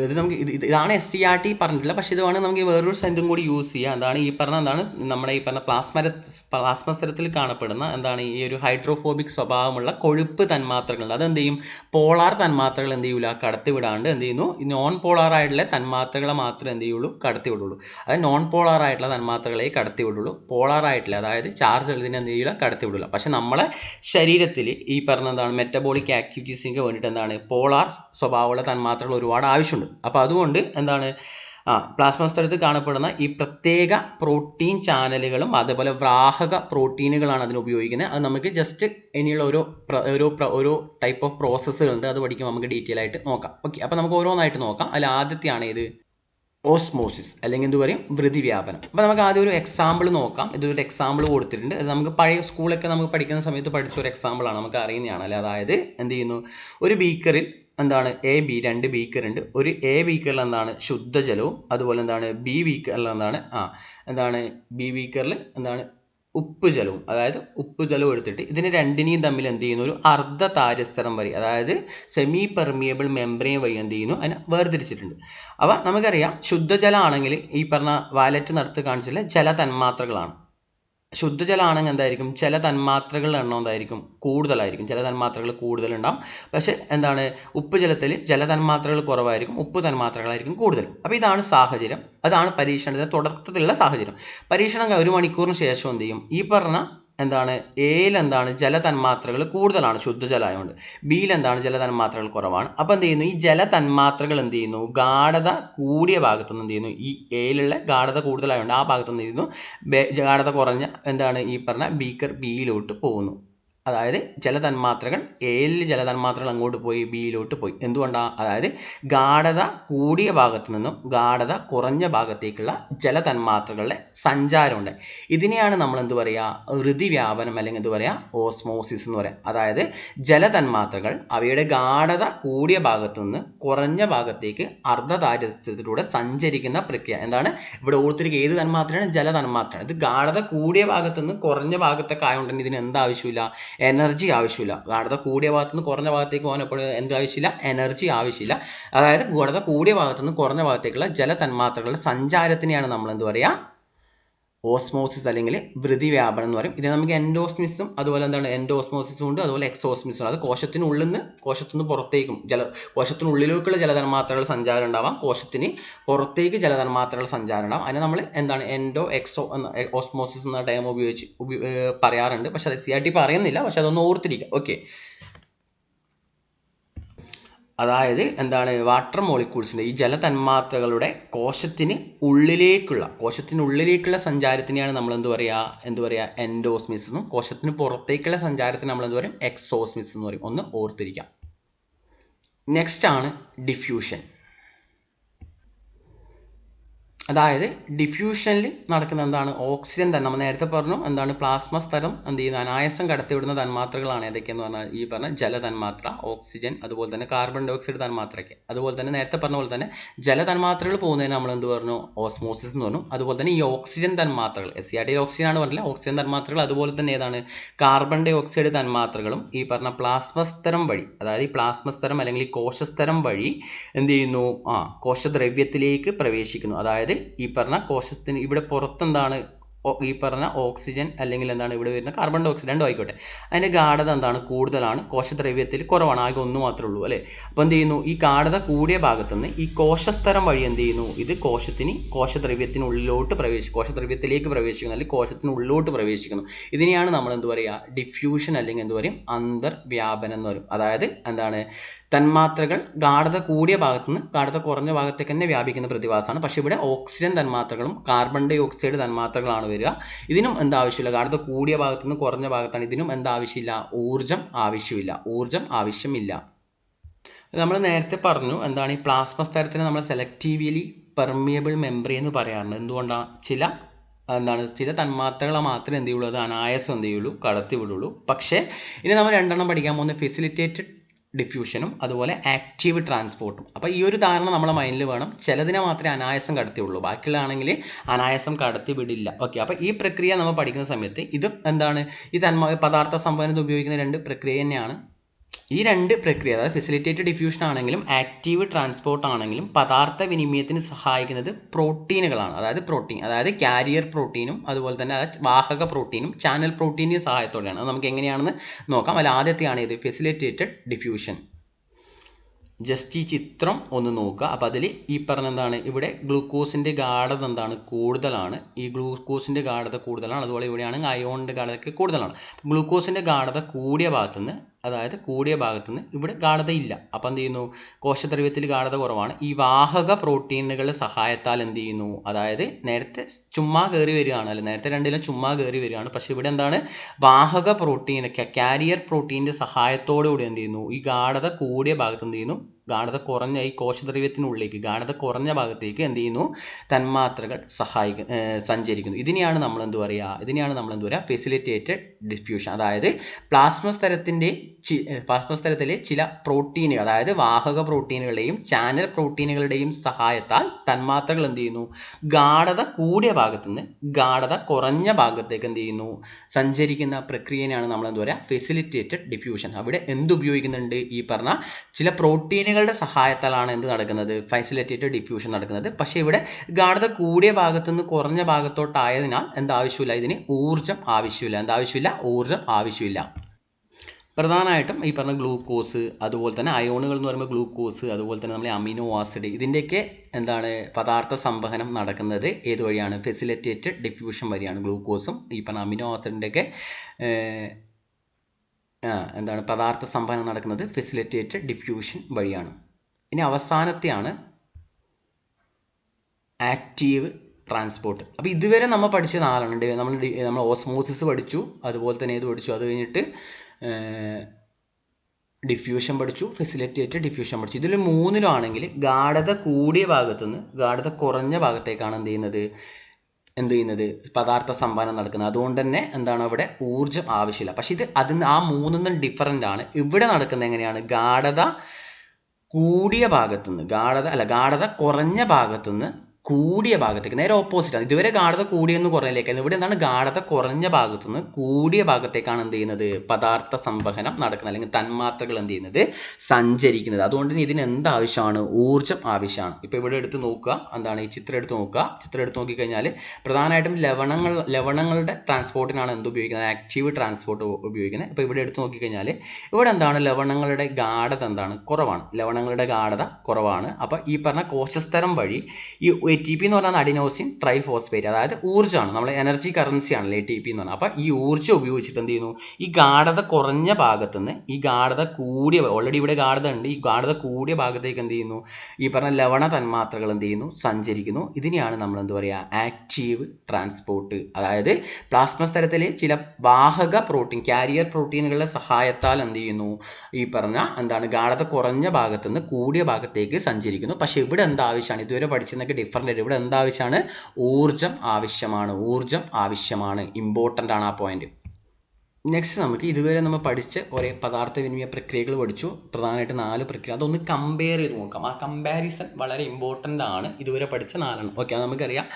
ഇത് നമുക്ക് ഇത് ഇത് ഇതാണ് എസ് സി ആർ ടി പറഞ്ഞിട്ടില്ല പക്ഷേ ഇത് വേണമെങ്കിൽ നമുക്ക് വേറൊരു സെന്റും കൂടി യൂസ് ചെയ്യാം. അതാണ് ഈ പറഞ്ഞ എന്താണ് നമ്മുടെ ഈ പറഞ്ഞ പ്ലാസ്മര പ്ലാസ്മസ്തരത്തിൽ കാണപ്പെടുന്ന എന്താണ് ഈ ഒരു ഹൈഡ്രോഫോബിക് സ്വഭാവമുള്ള കൊഴുപ്പ് തന്മാത്രകളുണ്ട് അതെന്ത് ചെയ്യും? പോളാർ തന്മാത്രകൾ എന്ത് ചെയ്യൂല? കടത്തി വിടാണ്ട് എന്ത് ചെയ്യുന്നു? നോൺ പോളാർ ആയിട്ടുള്ള തന്മാത്രകളെ മാത്രമേ എന്ത് ചെയ്യുള്ളൂ? കടത്തി വിടുള്ളൂ അതായത് നോൺ പോളാർ ആയിട്ടുള്ള തന്മാത്രകളെ കടത്തി വിടുള്ളൂ പോളാർ ആയിട്ടുള്ള അതായത് ചാർജ് ഇതിനെ എന്ത് ചെയ്യില്ല കടത്തി വിടില്ല പക്ഷെ നമ്മളെ ശരീരത്തിൽ ഈ പറഞ്ഞ എന്താണ് മെറ്റബോളിക് ആക്ടിവിറ്റീസിന് വേണ്ടിയിട്ട് എന്താണ്? പോളാർ സ്വഭാവമുള്ള തന്മാത്രകൾ ഒരുപാട് ആവശ്യമുണ്ട്. അപ്പോൾ അതുകൊണ്ട് എന്താണ്? ആ പ്ലാസ്മ സ്ഥലത്ത് കാണപ്പെടുന്ന ഈ പ്രത്യേക പ്രോട്ടീൻ ചാനലുകളും അതേപോലെ വ്രാഹക പ്രോട്ടീനുകളാണ് അതിന് ഉപയോഗിക്കുന്നത്. അത് നമുക്ക് ജസ്റ്റ് ഇനിയുള്ള ഓരോ ഓരോ ഓരോ ടൈപ്പ് ഓഫ് പ്രോസസ്സുകളുണ്ട് അത് പഠിക്കുമ്പോൾ നമുക്ക് ഡീറ്റെയിൽ ആയിട്ട് നോക്കാം. ഓക്കെ അപ്പോൾ നമുക്ക് ഓരോന്നായിട്ട് നോക്കാം. അതിൽ ആദ്യത്തെയാണ് ഇത് ഓസ്മോസിസ് അല്ലെങ്കിൽ എന്ത് പറയും? വൃതി വ്യാപനം. അപ്പോൾ നമുക്ക് ആദ്യം ഒരു എക്സാമ്പിൾ നോക്കാം. ഇതൊരു എക്സാമ്പിൾ കൊടുത്തിട്ടുണ്ട്. അത് നമുക്ക് പഴയ സ്കൂളൊക്കെ നമുക്ക് പഠിക്കുന്ന സമയത്ത് പഠിച്ച ഒരു എക്സാമ്പിളാണ് നമുക്ക് അറിയുന്നതാണ്. അല്ലെ? അതായത് എന്ത് ചെയ്യുന്നു? ഒരു ബീക്കറിൽ എന്താണ്? എ ബി രണ്ട് ബീക്കർ ഉണ്ട്. ഒരു എ ബീക്കറിൽ എന്താണ്? ശുദ്ധജലവും അതുപോലെ എന്താണ്? ബി ബീക്കറിൽ എന്താണ്? ആ എന്താണ്? ബി ബീക്കറിൽ എന്താണ്? ഉപ്പ് ജലവും. അതായത് ഉപ്പ് ജലവും എടുത്തിട്ട് ഇതിന് രണ്ടിനെയും തമ്മിൽ എന്ത് ചെയ്യുന്നു? ഒരു അർദ്ധ താരസ്തരം വഴി അതായത് സെമി പെർമിയബിൾ മെംബ്രെയിൻ വഴി എന്ത് ചെയ്യുന്നു? അതിനെ വേർതിരിച്ചിട്ടുണ്ട്. അപ്പോൾ നമുക്കറിയാം ശുദ്ധജലമാണെങ്കിൽ ഈ പറഞ്ഞ വാലറ്റ് നടത്തി കാണിച്ചില്ല ജല തന്മാത്രകളാണ് ശുദ്ധജലമാണെങ്കിൽ എന്തായിരിക്കും? ചില തന്മാത്രകളുടെ എണ്ണം എന്തായിരിക്കും? കൂടുതലായിരിക്കും. ചില തന്മാത്രകൾ കൂടുതലുണ്ടാകും പക്ഷേ എന്താണ്? ഉപ്പ് ജലത്തിൽ ജല തന്മാത്രകൾ കുറവായിരിക്കും. ഉപ്പ് തന്മാത്രകളായിരിക്കും കൂടുതൽ. അപ്പോൾ ഇതാണ് സാഹചര്യം. അതാണ് പരീക്ഷണത്തിന്റെ തുടക്കത്തിലുള്ള സാഹചര്യം. പരീക്ഷണം ഒരു മണിക്കൂറിന് ശേഷം എന്ത് ചെയ്യും? ഈ പറഞ്ഞ എന്താണ്? എയിൽ എന്താണ്? ജലതന്മാത്രകൾ കൂടുതലാണ്. ശുദ്ധജലമായതുകൊണ്ട് ബിയിൽ എന്താണ്? ജലതന്മാത്രകൾ കുറവാണ്. അപ്പോൾ എന്ത് ചെയ്യുന്നു? ഈ ജലതന്മാത്രകൾ എന്ത് ചെയ്യുന്നു? ഗാഠത കൂടിയ ഭാഗത്തുനിന്ന് എന്ത് ചെയ്യുന്നു? ഈ എയിലുള്ള ഗാഠത കൂടുതലായതുകൊണ്ട് ആ ഭാഗത്തുനിന്ന് എന്ത് ചെയ്യുന്നു? ഗാഠത കുറഞ്ഞ എന്താണ് ഈ പറഞ്ഞ ബീക്കർ ബിയിലോട്ട് പോകുന്നു. അതായത് ജലതന്മാത്രകൾ എയിൽ ജലതന്മാത്രകൾ അങ്ങോട്ട് പോയി ബിയിലോട്ട് പോയി. എന്തുകൊണ്ടാണ് അതായത് ഗാഠത കൂടിയ ഭാഗത്ത് നിന്നും ഗാഠത കുറഞ്ഞ ഭാഗത്തേക്കുള്ള ജലതന്മാത്രകളുടെ സഞ്ചാരമുണ്ട്. ഇതിനെയാണ് നമ്മൾ എന്ത് പറയുക ഋതി വ്യാപനം അല്ലെങ്കിൽ എന്ത് പറയുക ഓസ്മോസിസ് എന്ന് പറയാം. അതായത് ജലതന്മാത്രകൾ അവയുടെ ഗാഠത കൂടിയ ഭാഗത്ത് നിന്ന് കുറഞ്ഞ ഭാഗത്തേക്ക് അർദ്ധതാരസ്ഥത്തിലൂടെ സഞ്ചരിക്കുന്ന പ്രക്രിയ. എന്താണ്? ഇവിടെ ഓർത്തിരിക്കുക ഏത് തന്മാത്രയാണ്? ജലതന്മാത്രയാണ്. ഇത് ഗാഠത കൂടിയ ഭാഗത്ത് നിന്ന് കുറഞ്ഞ ഭാഗത്തൊക്കെ ആയതുകൊണ്ട് തന്നെ ഇതിന് എന്ത് ആവശ്യമില്ല? എനർജി ആവശ്യമില്ല. ഗാഠത കൂടിയ ഭാഗത്തു നിന്ന് കുറഞ്ഞ ഭാഗത്തേക്ക് പോകാൻ എപ്പോഴും എന്ത് ആവശ്യമില്ല. എനർജി ആവശ്യമില്ല. അതായത് ഗാഠത കൂടിയ ഭാഗത്തു നിന്ന് കുറഞ്ഞ ഭാഗത്തേക്കുള്ള ജലതന്മാത്രകളുടെ സഞ്ചാരത്തിനെയാണ് നമ്മൾ എന്ത് പറയുക ഓസ്മോസിസ് അല്ലെങ്കിൽ വൃതി വ്യാപനം എന്ന് പറയും. ഇതിനെ നമുക്ക് എൻഡോസ്മിസും അതുപോലെ എന്താണ് എൻഡോസ്മോസിസും ഉണ്ട് അതുപോലെ എക്സോസ്മിസും അത് കോശത്തിനുള്ളിൽ നിന്ന് കോശത്തുനിന്ന് പുറത്തേക്കും ജല കോശത്തിനുള്ളിലേക്കുള്ള ജലതന്മാത്രകൾ സഞ്ചാരം ഉണ്ടാവാം. കോശത്തിന് പുറത്തേക്ക് ജലതന്മാത്രകൾ സഞ്ചാരം ഉണ്ടാവും. അതിനെ നമ്മൾ എന്താണ് എൻഡോ എക്സോ എന്ന ഓസ്മോസിസ് എന്ന ടൈം ഉപയോഗിച്ച് ഉപ- പറയാറുണ്ട്. പക്ഷെ അത് സി ആർ ടി പറയുന്നില്ല. പക്ഷെ അതൊന്ന് ഓർത്തിരിക്കുക ഓക്കെ അതായത് എന്താണ് വാട്ടർ മോളിക്യൂൾസിന്റെ ഈ ജലതന്മാത്രകളുടെ കോശത്തിന് ഉള്ളിലേക്കുള്ള കോശത്തിനുള്ളിലേക്കുള്ള സഞ്ചാരത്തിനെയാണ് നമ്മൾ എന്ത് പറയുക എന്ത് പറയുക എൻഡോസ്മിസ് എന്നും കോശത്തിന് പുറത്തേക്കുള്ള സഞ്ചാരത്തിന് നമ്മൾ എന്ത് പറയും? എക്സോസ്മിസ് എന്ന് പറയും. ഒന്ന് ഓർത്തിരിക്കാം. നെക്സ്റ്റ് ആണ് ഡിഫ്യൂഷൻ അതായത് ഡിഫ്യൂഷനിൽ നടക്കുന്ന എന്താണ്? ഓക്സിജൻ തന്നെ നമ്മൾ നേരത്തെ പറഞ്ഞു എന്താണ് പ്ലാസ്മ സ്ഥലം എന്ത് ചെയ്യുന്ന? അനായാസം കടത്തിവിടുന്ന തന്മാത്രകളാണ് ഏതൊക്കെയെന്ന് പറഞ്ഞാൽ ഈ പറഞ്ഞ ജലതന്മാത്ര ഓക്സിജൻ അതുപോലെ തന്നെ കാർബൺ ഡൈ ഓക്സൈഡ് തന്മാത്രയ്ക്ക്. അതുപോലെ തന്നെ നേരത്തെ പറഞ്ഞ പോലെ തന്നെ ജലതന്മാത്രകൾ പോകുന്നതിന് നമ്മൾ എന്ത് പറഞ്ഞു? ഓസ്മോസിസ് എന്ന് പറഞ്ഞു. അതുപോലെ തന്നെ ഈ ഓക്സിജൻ തന്മാത്രകൾ S C R D oxygen ആണ് പറഞ്ഞില്ല? ഓക്സിജൻ തന്മാത്രകൾ അതുപോലെ തന്നെ ഏതാണ്? കാർബൺ ഡൈ ഓക്സൈഡ് തന്മാത്രകളും ഈ പറഞ്ഞ പ്ലാസ്മസ്തരം വഴി അതായത് ഈ പ്ലാസ്മസ്തരം അല്ലെങ്കിൽ കോശസ്തരം വഴി എന്ത് ചെയ്യുന്നു? ആ കോശദ്രവ്യത്തിലേക്ക് പ്രവേശിക്കുന്നു. അതായത് ഈ പറഞ്ഞ കോശത്തിന് ഇവിടെ പുറത്തെന്താണ് ഈ പറഞ്ഞ ഓക്സിജൻ അല്ലെങ്കിൽ എന്താണ് ഇവിടെ വരുന്ന കാർബൺ ഡൈ ഓക്സൈഡ് രണ്ടും ആയിക്കോട്ടെ. അതിന്റെ ഗാഠത എന്താണ്? കൂടുതലാണ്. കോശദ്രവ്യത്തിൽ കുറവാണ്. ആകെ ഒന്ന് മാത്രമേ ഉള്ളൂ അല്ലേ? അപ്പോൾ എന്ത് ചെയ്യുന്നു? ഈ ഗാഠത കൂടിയ ഭാഗത്തുനിന്ന് ഈ കോശസ്തരം വഴി എന്ത് ചെയ്യുന്നു? ഇത് കോശത്തിന് കോശദ്രവ്യത്തിനുള്ളിലോട്ട് പ്രവേശിക്കും കോശദ്രവ്യത്തിലേക്ക് പ്രവേശിക്കുന്നു അല്ലെങ്കിൽ കോശത്തിനുള്ളിലോട്ട് പ്രവേശിക്കുന്നു. ഇതിനെയാണ് നമ്മൾ എന്ത് പറയുക? ഡിഫ്യൂഷൻ അല്ലെങ്കിൽ എന്ത് പറയും? അന്തർവ്യാപനം എന്ന് പറയും. അതായത് എന്താണ്? തന്മാത്രകൾ ഗാഠത കൂടിയ ഭാഗത്ത് നിന്ന് ഗാഠത കുറഞ്ഞ ഭാഗത്തേക്ക് തന്നെ വ്യാപിക്കുന്ന പ്രതിഭാസമാണ്. പക്ഷേ ഇവിടെ ഓക്സിജൻ തന്മാത്രകളും കാർബൺ ഡൈ ഓക്സൈഡ് തന്മാത്രകളാണ് വരിക. ഇതിനും എന്താവശ്യമില്ല ഗാഢത കൂടിയ ഭാഗത്ത് നിന്ന് കുറഞ്ഞ ഭാഗത്താണ്. ഇതിനും എന്താവശ്യമില്ല ഊർജം ആവശ്യമില്ല. ഊർജം ആവശ്യമില്ല. നമ്മൾ നേരത്തെ പറഞ്ഞു എന്താണ് ഈ പ്ലാസ്മ സ്ഥലത്തിന് നമ്മൾ സെലക്റ്റീവ്ലി പെർമിയബിൾ മെമ്പറി എന്ന് പറയാറുണ്ട്. എന്തുകൊണ്ടാണ്? ചില എന്താണ് ചില തന്മാത്രകളെ മാത്രമേ എന്ത് ചെയ്യുള്ളൂ? അത് അനായാസം എന്ത് ചെയ്യുള്ളൂ? കടത്തി വിടുള്ളൂ പക്ഷേ ഇനി നമ്മൾ രണ്ടെണ്ണം പഠിക്കാൻ പോകുന്ന ഫെസിലിറ്റേറ്റഡ് ഡിഫ്യൂഷനും അതുപോലെ ആക്റ്റീവ് ട്രാൻസ്പോർട്ടും അപ്പോൾ ഈ ഒരു ധാരണ നമ്മുടെ മൈൻഡിൽ വേണം. ചിലതിനെ മാത്രമേ അനായാസം കടത്തിയുള്ളൂ. ബാക്കിയുള്ളതാണെങ്കിൽ അനായാസം കടത്തി വിടില്ല. ഓക്കെ അപ്പോൾ ഈ പ്രക്രിയ നമ്മൾ പഠിക്കുന്ന സമയത്ത് ഇത് എന്താണ്? ഈ തന്മ പദാർത്ഥ സംവഹനത്തിൽ ഉപയോഗിക്കുന്ന രണ്ട് പ്രക്രിയ തന്നെയാണ്. ഈ രണ്ട് പ്രക്രിയ അതായത് ഫെസിലിറ്റേറ്റഡ് ഡിഫ്യൂഷൻ ആണെങ്കിലും ആക്റ്റീവ് ട്രാൻസ്പോർട്ട് ആണെങ്കിലും പദാർത്ഥ വിനിമയത്തിന് സഹായിക്കുന്നത് പ്രോട്ടീനുകളാണ്. അതായത് പ്രോട്ടീൻ അതായത് കാരിയർ പ്രോട്ടീനും അതുപോലെ തന്നെ അതായത് വാഹക പ്രോട്ടീനും ചാനൽ പ്രോട്ടീനും സഹായത്തോടെയാണ്. അത് നമുക്ക് എങ്ങനെയാണെന്ന് നോക്കാം. അല്ല ആദ്യത്തെയാണ് ഇത് ഫെസിലിറ്റേറ്റഡ് ഡിഫ്യൂഷൻ ജസ്റ്റ് ഈ ചിത്രം ഒന്ന് നോക്കുക. അപ്പോൾ അതിൽ ഈ പറഞ്ഞ എന്താണ്? ഇവിടെ ഗ്ലൂക്കോസിന്റെ ഗാഠത എന്താണ്? കൂടുതലാണ്. ഈ ഗ്ലൂക്കോസിന്റെ ഗാഠത കൂടുതലാണ്. അതുപോലെ ഇവിടെയാണെങ്കിൽ അയോണിന്റെ ഗാഠതയ്ക്ക് കൂടുതലാണ്. ഗ്ലൂക്കോസിന്റെ ഗാഠത കൂടിയ ഭാഗത്തുനിന്ന് അതായത് കൂടിയ ഭാഗത്തുനിന്ന് ഇവിടെ ഗാഠത ഇല്ല അപ്പം എന്ത് ചെയ്യുന്നു? കോശദ്രവ്യത്തിൽ ഗാഠത കുറവാണ്. ഈ വാഹക പ്രോട്ടീനുകളുടെ സഹായത്താൽ എന്ത് ചെയ്യുന്നു? അതായത് നേരത്തെ ചുമ്മാ കയറി വരികയാണ്. അല്ലെ നേരത്തെ രണ്ടിലും ചുമ്മാ കയറി വരികയാണ്. പക്ഷേ ഇവിടെ എന്താണ്? വാഹക പ്രോട്ടീൻ കാരിയർ പ്രോട്ടീന്റെ സഹായത്തോടു കൂടി എന്ത് ചെയ്യുന്നു? ഈ ഗാഠത കൂടിയ ഭാഗത്ത് എന്ത് ചെയ്യുന്നു? ഗാഠത കുറഞ്ഞ ഈ കോശദ്രവ്യത്തിനുള്ളിലേക്ക് ഗാണത കുറഞ്ഞ ഭാഗത്തേക്ക് എന്ത് ചെയ്യുന്നു? തന്മാത്രകൾ സഹായിക്കും സഞ്ചരിക്കുന്നു. ഇതിനെയാണ് നമ്മൾ എന്ത് പറയുക? ഇതിനെയാണ് നമ്മൾ എന്ത് പറയുക? ഫെസിലിറ്റേറ്റഡ് ഡിഫ്യൂഷൻ അതായത് പ്ലാസ്മ സ്ഥലത്തിന്റെ പ്ലാസ്മ സ്ഥലത്തിലെ ചില പ്രോട്ടീനുകൾ അതായത് വാഹക പ്രോട്ടീനുകളുടെയും ചാനൽ പ്രോട്ടീനുകളുടെയും സഹായത്താൽ തന്മാത്രകൾ എന്ത് ചെയ്യുന്നു? ഗാഠത കൂടിയ ഭാഗത്തു നിന്ന് ഗാഠത കുറഞ്ഞ ഭാഗത്തേക്ക് എന്ത് ചെയ്യുന്നു? സഞ്ചരിക്കുന്ന പ്രക്രിയനെയാണ് നമ്മൾ എന്ത് പറയുക? ഫെസിലിറ്റേറ്റഡ് ഡിഫ്യൂഷൻ അവിടെ എന്തുപയോഗിക്കുന്നുണ്ട്? ഈ പറഞ്ഞ ചില പ്രോട്ടീനുകളുടെ സഹായത്താലാണ് എന്ത് നടക്കുന്നത്? ഫെസിലിറ്റേറ്റഡ് ഡിഫ്യൂഷൻ നടക്കുന്നത്. പക്ഷേ ഇവിടെ ഗാഠത കൂടിയ ഭാഗത്തുനിന്ന് കുറഞ്ഞ ഭാഗത്തോട്ടായതിനാൽ എന്താവശ്യമില്ല ഇതിന് ഊർജം ആവശ്യമില്ല. എന്താവശ്യമില്ല ഊർജം ആവശ്യമില്ല. പ്രധാനമായിട്ടും ഈ പറഞ്ഞ ഗ്ലൂക്കോസ് അതുപോലെ തന്നെ അയോണുകൾ എന്ന് പറയുമ്പോൾ ഗ്ലൂക്കോസ് അതുപോലെ തന്നെ നമ്മളെ അമിനോ ആസിഡ് ഇതിന്റെയൊക്കെ എന്താണ് പദാർത്ഥ സംവഹനം നടക്കുന്നത് ഏത് വഴിയാണ്? ഫെസിലിറ്റേറ്റഡ് ഡിഫ്യൂഷൻ വഴിയാണ് ഗ്ലൂക്കോസും ഈ പറഞ്ഞ അമിനോ ആസിഡിന്റെയൊക്കെ എന്താണ് പദാർത്ഥ സംഭരണം നടക്കുന്നത് ഫെസിലിറ്റേറ്റഡ് ഡിഫ്യൂഷൻ വഴിയാണ്. ഇനി അവസാനത്തെയാണ് ആക്റ്റീവ് ട്രാൻസ്പോർട്ട് അപ്പോൾ ഇതുവരെ നമ്മൾ പഠിച്ച നാളാണ് നമ്മൾ നമ്മൾ ഓസ്മോസിസ് പഠിച്ചു അതുപോലെ തന്നെ ഇത് പഠിച്ചു? അത് കഴിഞ്ഞിട്ട് ഡിഫ്യൂഷൻ പഠിച്ചു ഫെസിലിറ്റേറ്റഡ് ഡിഫ്യൂഷൻ പഠിച്ചു. ഇതിൽ മൂന്നിലും ആണെങ്കിൽ ഗാഠത കൂടിയ ഭാഗത്തുനിന്ന് ഗാഠത കുറഞ്ഞ ഭാഗത്തേക്കാണ് എന്ത് ചെയ്യുന്നത്? എന്ത് ചെയ്യുന്നത്? പദാർത്ഥ സംവഹനം നടക്കുന്നത്. അതുകൊണ്ട് തന്നെ എന്താണ് അവിടെ ഊർജം ആവശ്യമില്ല. പക്ഷേ ഇത് അതിന് ആ മൂന്നെന്നും ഡിഫറന്റ് ആണ്. ഇവിടെ നടക്കുന്നത് എങ്ങനെയാണ്? ഗാഠത കൂടിയ ഭാഗത്തുനിന്ന് ഗാഠത അല്ല ഗാഠത കുറഞ്ഞ ഭാഗത്തുനിന്ന് കൂടിയ ഭാഗത്തേക്ക് നേരെ ഓപ്പോസിറ്റാണ് ഇതുവരെ ഗാഠത കൂടിയെന്ന് കുറഞ്ഞിലേക്കായിരുന്നു ഇവിടെ എന്താണ്? ഗാഠത കുറഞ്ഞ ഭാഗത്തു നിന്ന് കൂടിയ ഭാഗത്തേക്കാണ് എന്ത് ചെയ്യുന്നത്? പദാർത്ഥ സംവഹനം നടക്കുന്നത് അല്ലെങ്കിൽ തന്മാത്രകൾ എന്ത് ചെയ്യുന്നത്? സഞ്ചരിക്കുന്നത്. അതുകൊണ്ട് തന്നെ ഇതിന് എന്താവശ്യമാണ്? ഊർജം ആവശ്യമാണ്. ഇപ്പോൾ ഇവിടെ എടുത്ത് നോക്കുക. എന്താണ്? ഈ ചിത്രം എടുത്ത് നോക്കുക. ചിത്രം എടുത്ത് നോക്കിക്കഴിഞ്ഞാൽ പ്രധാനമായിട്ടും ലവണങ്ങൾ ലവണങ്ങളുടെ ട്രാൻസ്പോർട്ടിനാണ് എന്ത് ഉപയോഗിക്കുന്നത്? ആക്റ്റീവ് ട്രാൻസ്പോർട്ട് ഉപയോഗിക്കുന്നത്. ഇപ്പോൾ ഇവിടെ എടുത്ത് നോക്കിക്കഴിഞ്ഞാൽ ഇവിടെ എന്താണ്? ലവണങ്ങളുടെ ഗാഠത എന്താണ്? കുറവാണ്. ലവണങ്ങളുടെ ഗാഠത കുറവാണ്. അപ്പോൾ ഈ പറഞ്ഞ കോശസ്തരം വഴി ഈ എ ടി പി എന്ന് പറഞ്ഞാൽ അഡിനോസിൻ ട്രൈഫോസ്ഫേറ്റ് അതായത് ഊർജമാണ്. നമ്മൾ എനർജി കറൻസി ആണല്ലോ എ ടി പി എന്ന് പറഞ്ഞാൽ. അപ്പോൾ ഈ ഊർജം ഉപയോഗിച്ചിട്ട് എന്ത് ചെയ്യുന്നു? ഈ ഗാഠത കുറഞ്ഞ ഭാഗത്തു നിന്ന് ഈ ഗാഠത കൂടിയ ഓൾറെഡി ഇവിടെ ഗാഠത ഉണ്ട്. ഈ ഗാഠത കൂടിയ ഭാഗത്തേക്ക് എന്ത് ചെയ്യുന്നു? ഈ പറഞ്ഞ ലവണ തന്മാത്രകൾ എന്ത് ചെയ്യുന്നു? സഞ്ചരിക്കുന്നു. ഇതിനെയാണ് നമ്മൾ എന്താ പറയുക ആക്റ്റീവ് ട്രാൻസ്പോർട്ട് അതായത് പ്ലാസ്മ സ്ഥലത്തിലെ ചില വാഹക പ്രോട്ടീൻ കാരിയർ പ്രോട്ടീനുകളുടെ സഹായത്താൽ എന്ത് ചെയ്യുന്നു? ഈ പറഞ്ഞ എന്താണ്? ഗാഠത കുറഞ്ഞ ഭാഗത്തു നിന്ന് കൂടിയ ഭാഗത്തേക്ക് സഞ്ചരിക്കുന്നു. പക്ഷേ ഇവിടെ എന്താവശ്യമാണ് ഇതുവരെ ഇതുവരെ പഠിച്ചെന്നൊക്കെ ഡിഫറന്റ് ഇവിടെ എന്താവശ്യമാണ്? ഊർജം ആവശ്യമാണ്. ഊർജം ആവശ്യമാണ്. ഇമ്പോർട്ടന്റ് ആണ് ആ പോയിന്റ് നെക്സ്റ്റ് നമുക്ക് ഇതുവരെ നമ്മൾ പഠിച്ച് ഒരേ പദാർത്ഥ വിനിമയ പ്രക്രിയകൾ പഠിച്ചു. പ്രധാനമായിട്ട് നാല് പ്രക്രിയ. അതൊന്ന് കമ്പയർ ചെയ്ത് നോക്കാം. ആ കമ്പാരിസൺ വളരെ ഇമ്പോർട്ടന്റ് ആണ്. ഇതുവരെ പഠിച്ച നാലെണ്ണം. ഓക്കെ നമുക്കറിയാം.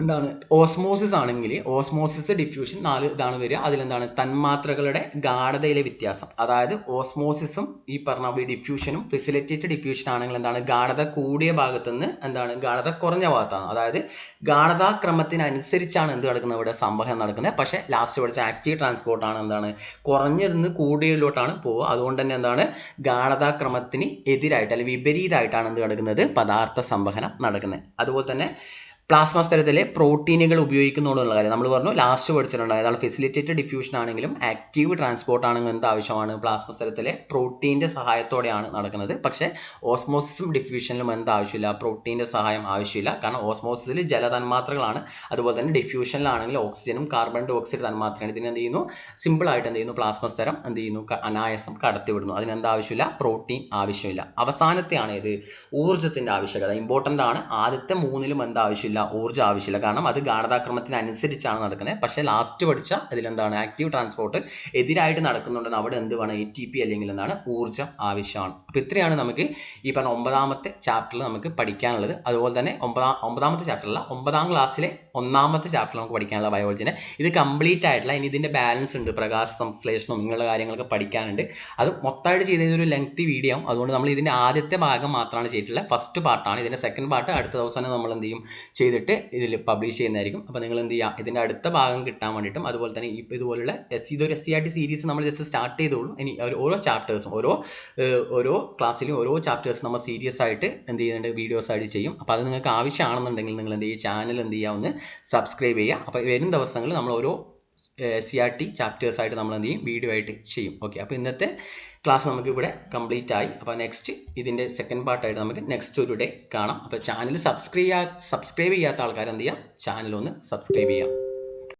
എന്താണ്? ഓസ്മോസിസ് ആണെങ്കിൽ ഓസ്മോസിസ് ഡിഫ്യൂഷൻ നാല് ഇതാണ് വരിക. അതിലെന്താണ്? തന്മാത്രകളുടെ ഗാഠതയിലെ വ്യത്യാസം. അതായത് ഓസ്മോസിസും ഈ പറഞ്ഞ ഡിഫ്യൂഷനും ഫെസിലിറ്റേറ്റഡ് ഡിഫ്യൂഷൻ ആണെങ്കിൽ എന്താണ്? ഗാഠത കൂടിയ ഭാഗത്തുനിന്ന് എന്താണ്? ഗാഠത കുറഞ്ഞ ഭാഗത്താണ്. അതായത് ഗാഠതാക്രമത്തിനനുസരിച്ചാണ് എന്ത് നടക്കുന്നത്? ഇവിടെ സംഭവം നടക്കുന്നത്. പക്ഷേ ലാസ്റ്റ് പഠിച്ച ആക്റ്റീവ് ട്രാൻസ്പോർട്ടാണ് എന്താണ്? കുറഞ്ഞതിന്ന് കൂടിയതിലോട്ടാണ് പോവുക. അതുകൊണ്ട് തന്നെ എന്താണ്? ഗാഠതാക്രമത്തിന് എതിരായിട്ട് അല്ലെങ്കിൽ വിപരീതമായിട്ടാണ് എന്ത് നടക്കുന്നത്? പദാർത്ഥ സംവഹനം നടക്കുന്നത്. അതുപോലെ തന്നെ പ്ലാസ്മ സ്ഥലത്തിലെ പ്രോട്ടീനുകൾ ഉപയോഗിക്കുന്നുള്ളൂ കാര്യം. നമ്മൾ പറഞ്ഞു ലാസ്റ്റ് പഠിച്ചിട്ടുണ്ട് അതാണ് ഫെസിലിറ്റേറ്റഡ് ഡിഫ്യൂഷൻ ആണെങ്കിലും ആക്റ്റീവ് ട്രാൻസ്പോർട്ട് ആണെങ്കിലും എന്ത് ആവശ്യമാണ്? പ്ലാസ്മ സ്ഥലത്തിലെ പ്രോട്ടീന്റെ സഹായത്തോടെയാണ് നടക്കുന്നത്. പക്ഷേ ഓസ്മോസിസും ഡിഫ്യൂഷനിലും എന്ത് ആവശ്യമില്ല? പ്രോട്ടീന്റെ സഹായം ആവശ്യമില്ല. കാരണം ഓസ്മോസിസിൽ ജലതന്മാത്രകളാണ്. അതുപോലെ തന്നെ ഡിഫ്യൂഷനിലാണെങ്കിൽ ഓക്സിജനും കാർബൺ ഡൈ ഓക്സൈഡ് തന്മാത്രയാണ്. ഇതിന് എന്ത് ചെയ്യുന്നു? സിമ്പിളായിട്ട് എന്ത് ചെയ്യുന്നു? പ്ലാസ്മ സ്ഥലം എന്ത് ചെയ്യുന്നു? അനായാസം കടത്തിവിടുന്നു. അതിന് എന്ത് ആവശ്യമില്ല? പ്രോട്ടീൻ ആവശ്യമില്ല. അവസാനത്തെയാണ് ഇത്. ഊർജത്തിന്റെ ആവശ്യകത. ഇമ്പോർട്ടന്റ് ആണ്. ആദ്യത്തെ മൂന്നിലും എന്ത് ഊർജം ആവശ്യമില്ല. കാരണം അത് ഗാഠതാക്രമത്തിനനുസരിച്ചാണ് നടക്കുന്നത്. പക്ഷേ ലാസ്റ്റ് പഠിച്ച അതിലെന്താണ് ആക്റ്റീവ് ട്രാൻസ്പോർട്ട് എതിരായിട്ട് നടക്കുന്നുണ്ടെന്ന് അവിടെ എന്ത് വേണം? എ ടി പി അല്ലെങ്കിൽ എന്താണ്? ഊർജം ആവശ്യമാണ്. അപ്പോൾ ഇത്രയാണ് നമുക്ക് ഈ പറഞ്ഞ ഒമ്പതാമത്തെ ചാപ്റ്ററിൽ നമുക്ക് പഠിക്കാനുള്ളത്. അതുപോലെ തന്നെ ഒമ്പതാം ഒമ്പതാമത്തെ ചാപ്റ്ററല്ല ഒമ്പതാം ക്ലാസ്സിലെ ഒന്നാമത്തെ ചാപ്റ്റർ നമുക്ക് പഠിക്കാനുള്ള ബയോളജിനെ ഇത് കംപ്ലീറ്റ് ആയിട്ടുള്ള ഇനി ഇതിന്റെ ബാലൻസ് ഉണ്ട്. പ്രകാശ സംശ്ലേഷണം ഇങ്ങനെയുള്ള കാര്യങ്ങളൊക്കെ പഠിക്കാനുണ്ട്. അത് മൊത്തമായിട്ട് ചെയ്തത് ഒരു ലെങ്തി വീഡിയോ അതുകൊണ്ട് നമ്മൾ ഇതിന്റെ ആദ്യത്തെ ഭാഗം മാത്രമാണ് ചെയ്തിട്ടുള്ളത്. ഫസ്റ്റ് പാർട്ടാണ് ഇതിന്റെ സെക്കൻഡ് പാർട്ട് അടുത്ത ദിവസം നമ്മൾ എന്ത് ചെയ്യും? ചെയ്തിട്ട് ഇതിൽ പബ്ലിഷ് ചെയ്യുന്നതായിരിക്കും. അപ്പോൾ നിങ്ങൾ എന്ത് ചെയ്യുക ഇതിന്റെ അടുത്ത ഭാഗം കിട്ടാൻ വേണ്ടിയിട്ടും അതുപോലെ തന്നെ ഇപ്പോൾ ഇതുപോലുള്ള എസ് ഇതൊരു S C R T series നമ്മൾ ജസ്റ്റ് സ്റ്റാർട്ട് ചെയ്തോളൂ. ഇനി ഓരോ ചാപ്റ്റേഴ്സും ഓരോ ഓരോ ക്ലാസ്സിലും ഓരോ ചാപ്റ്റേഴ്സ് നമ്മൾ സീരിയസ് ആയിട്ട് എന്ത് ചെയ്യുന്നുണ്ട്? വീഡിയോസ് ആയിട്ട് ചെയ്യും. അപ്പോൾ അത് നിങ്ങൾക്ക് ആവശ്യമാണെന്നുണ്ടെങ്കിൽ നിങ്ങൾ എന്ത് ചെയ്യുക? ചാനൽ എന്ത് ചെയ്യുക? ഒന്ന് സബ്സ്ക്രൈബ് ചെയ്യുക. അപ്പോൾ വരും ദിവസങ്ങളിൽ നമ്മൾ ഓരോ സി ആർ ടി ചാപ്റ്റേഴ്സ് ആയിട്ട് നമ്മൾ എന്ത് ചെയ്യും? വീഡിയോ ആയിട്ട് ചെയ്യും. ഓക്കെ അപ്പോൾ ഇന്നത്തെ ക്ലാസ് നമുക്ക് ഇവിടെ കംപ്ലീറ്റ് ആയി അപ്പോൾ നെക്സ്റ്റ് ഇതിന്റെ സെക്കൻഡ് പാർട്ടായിട്ട് നമുക്ക് നെക്സ്റ്റ് ഒരു ഡേ കാണാം. അപ്പോൾ ചാനൽ സബ്സ്ക്രൈബ് ചെയ്യാ സബ്സ്ക്രൈബ് ചെയ്യാത്ത ആൾക്കാർ എന്ത് ചെയ്യുക ചാനൽ ഒന്ന് സബ്സ്ക്രൈബ് ചെയ്യാം.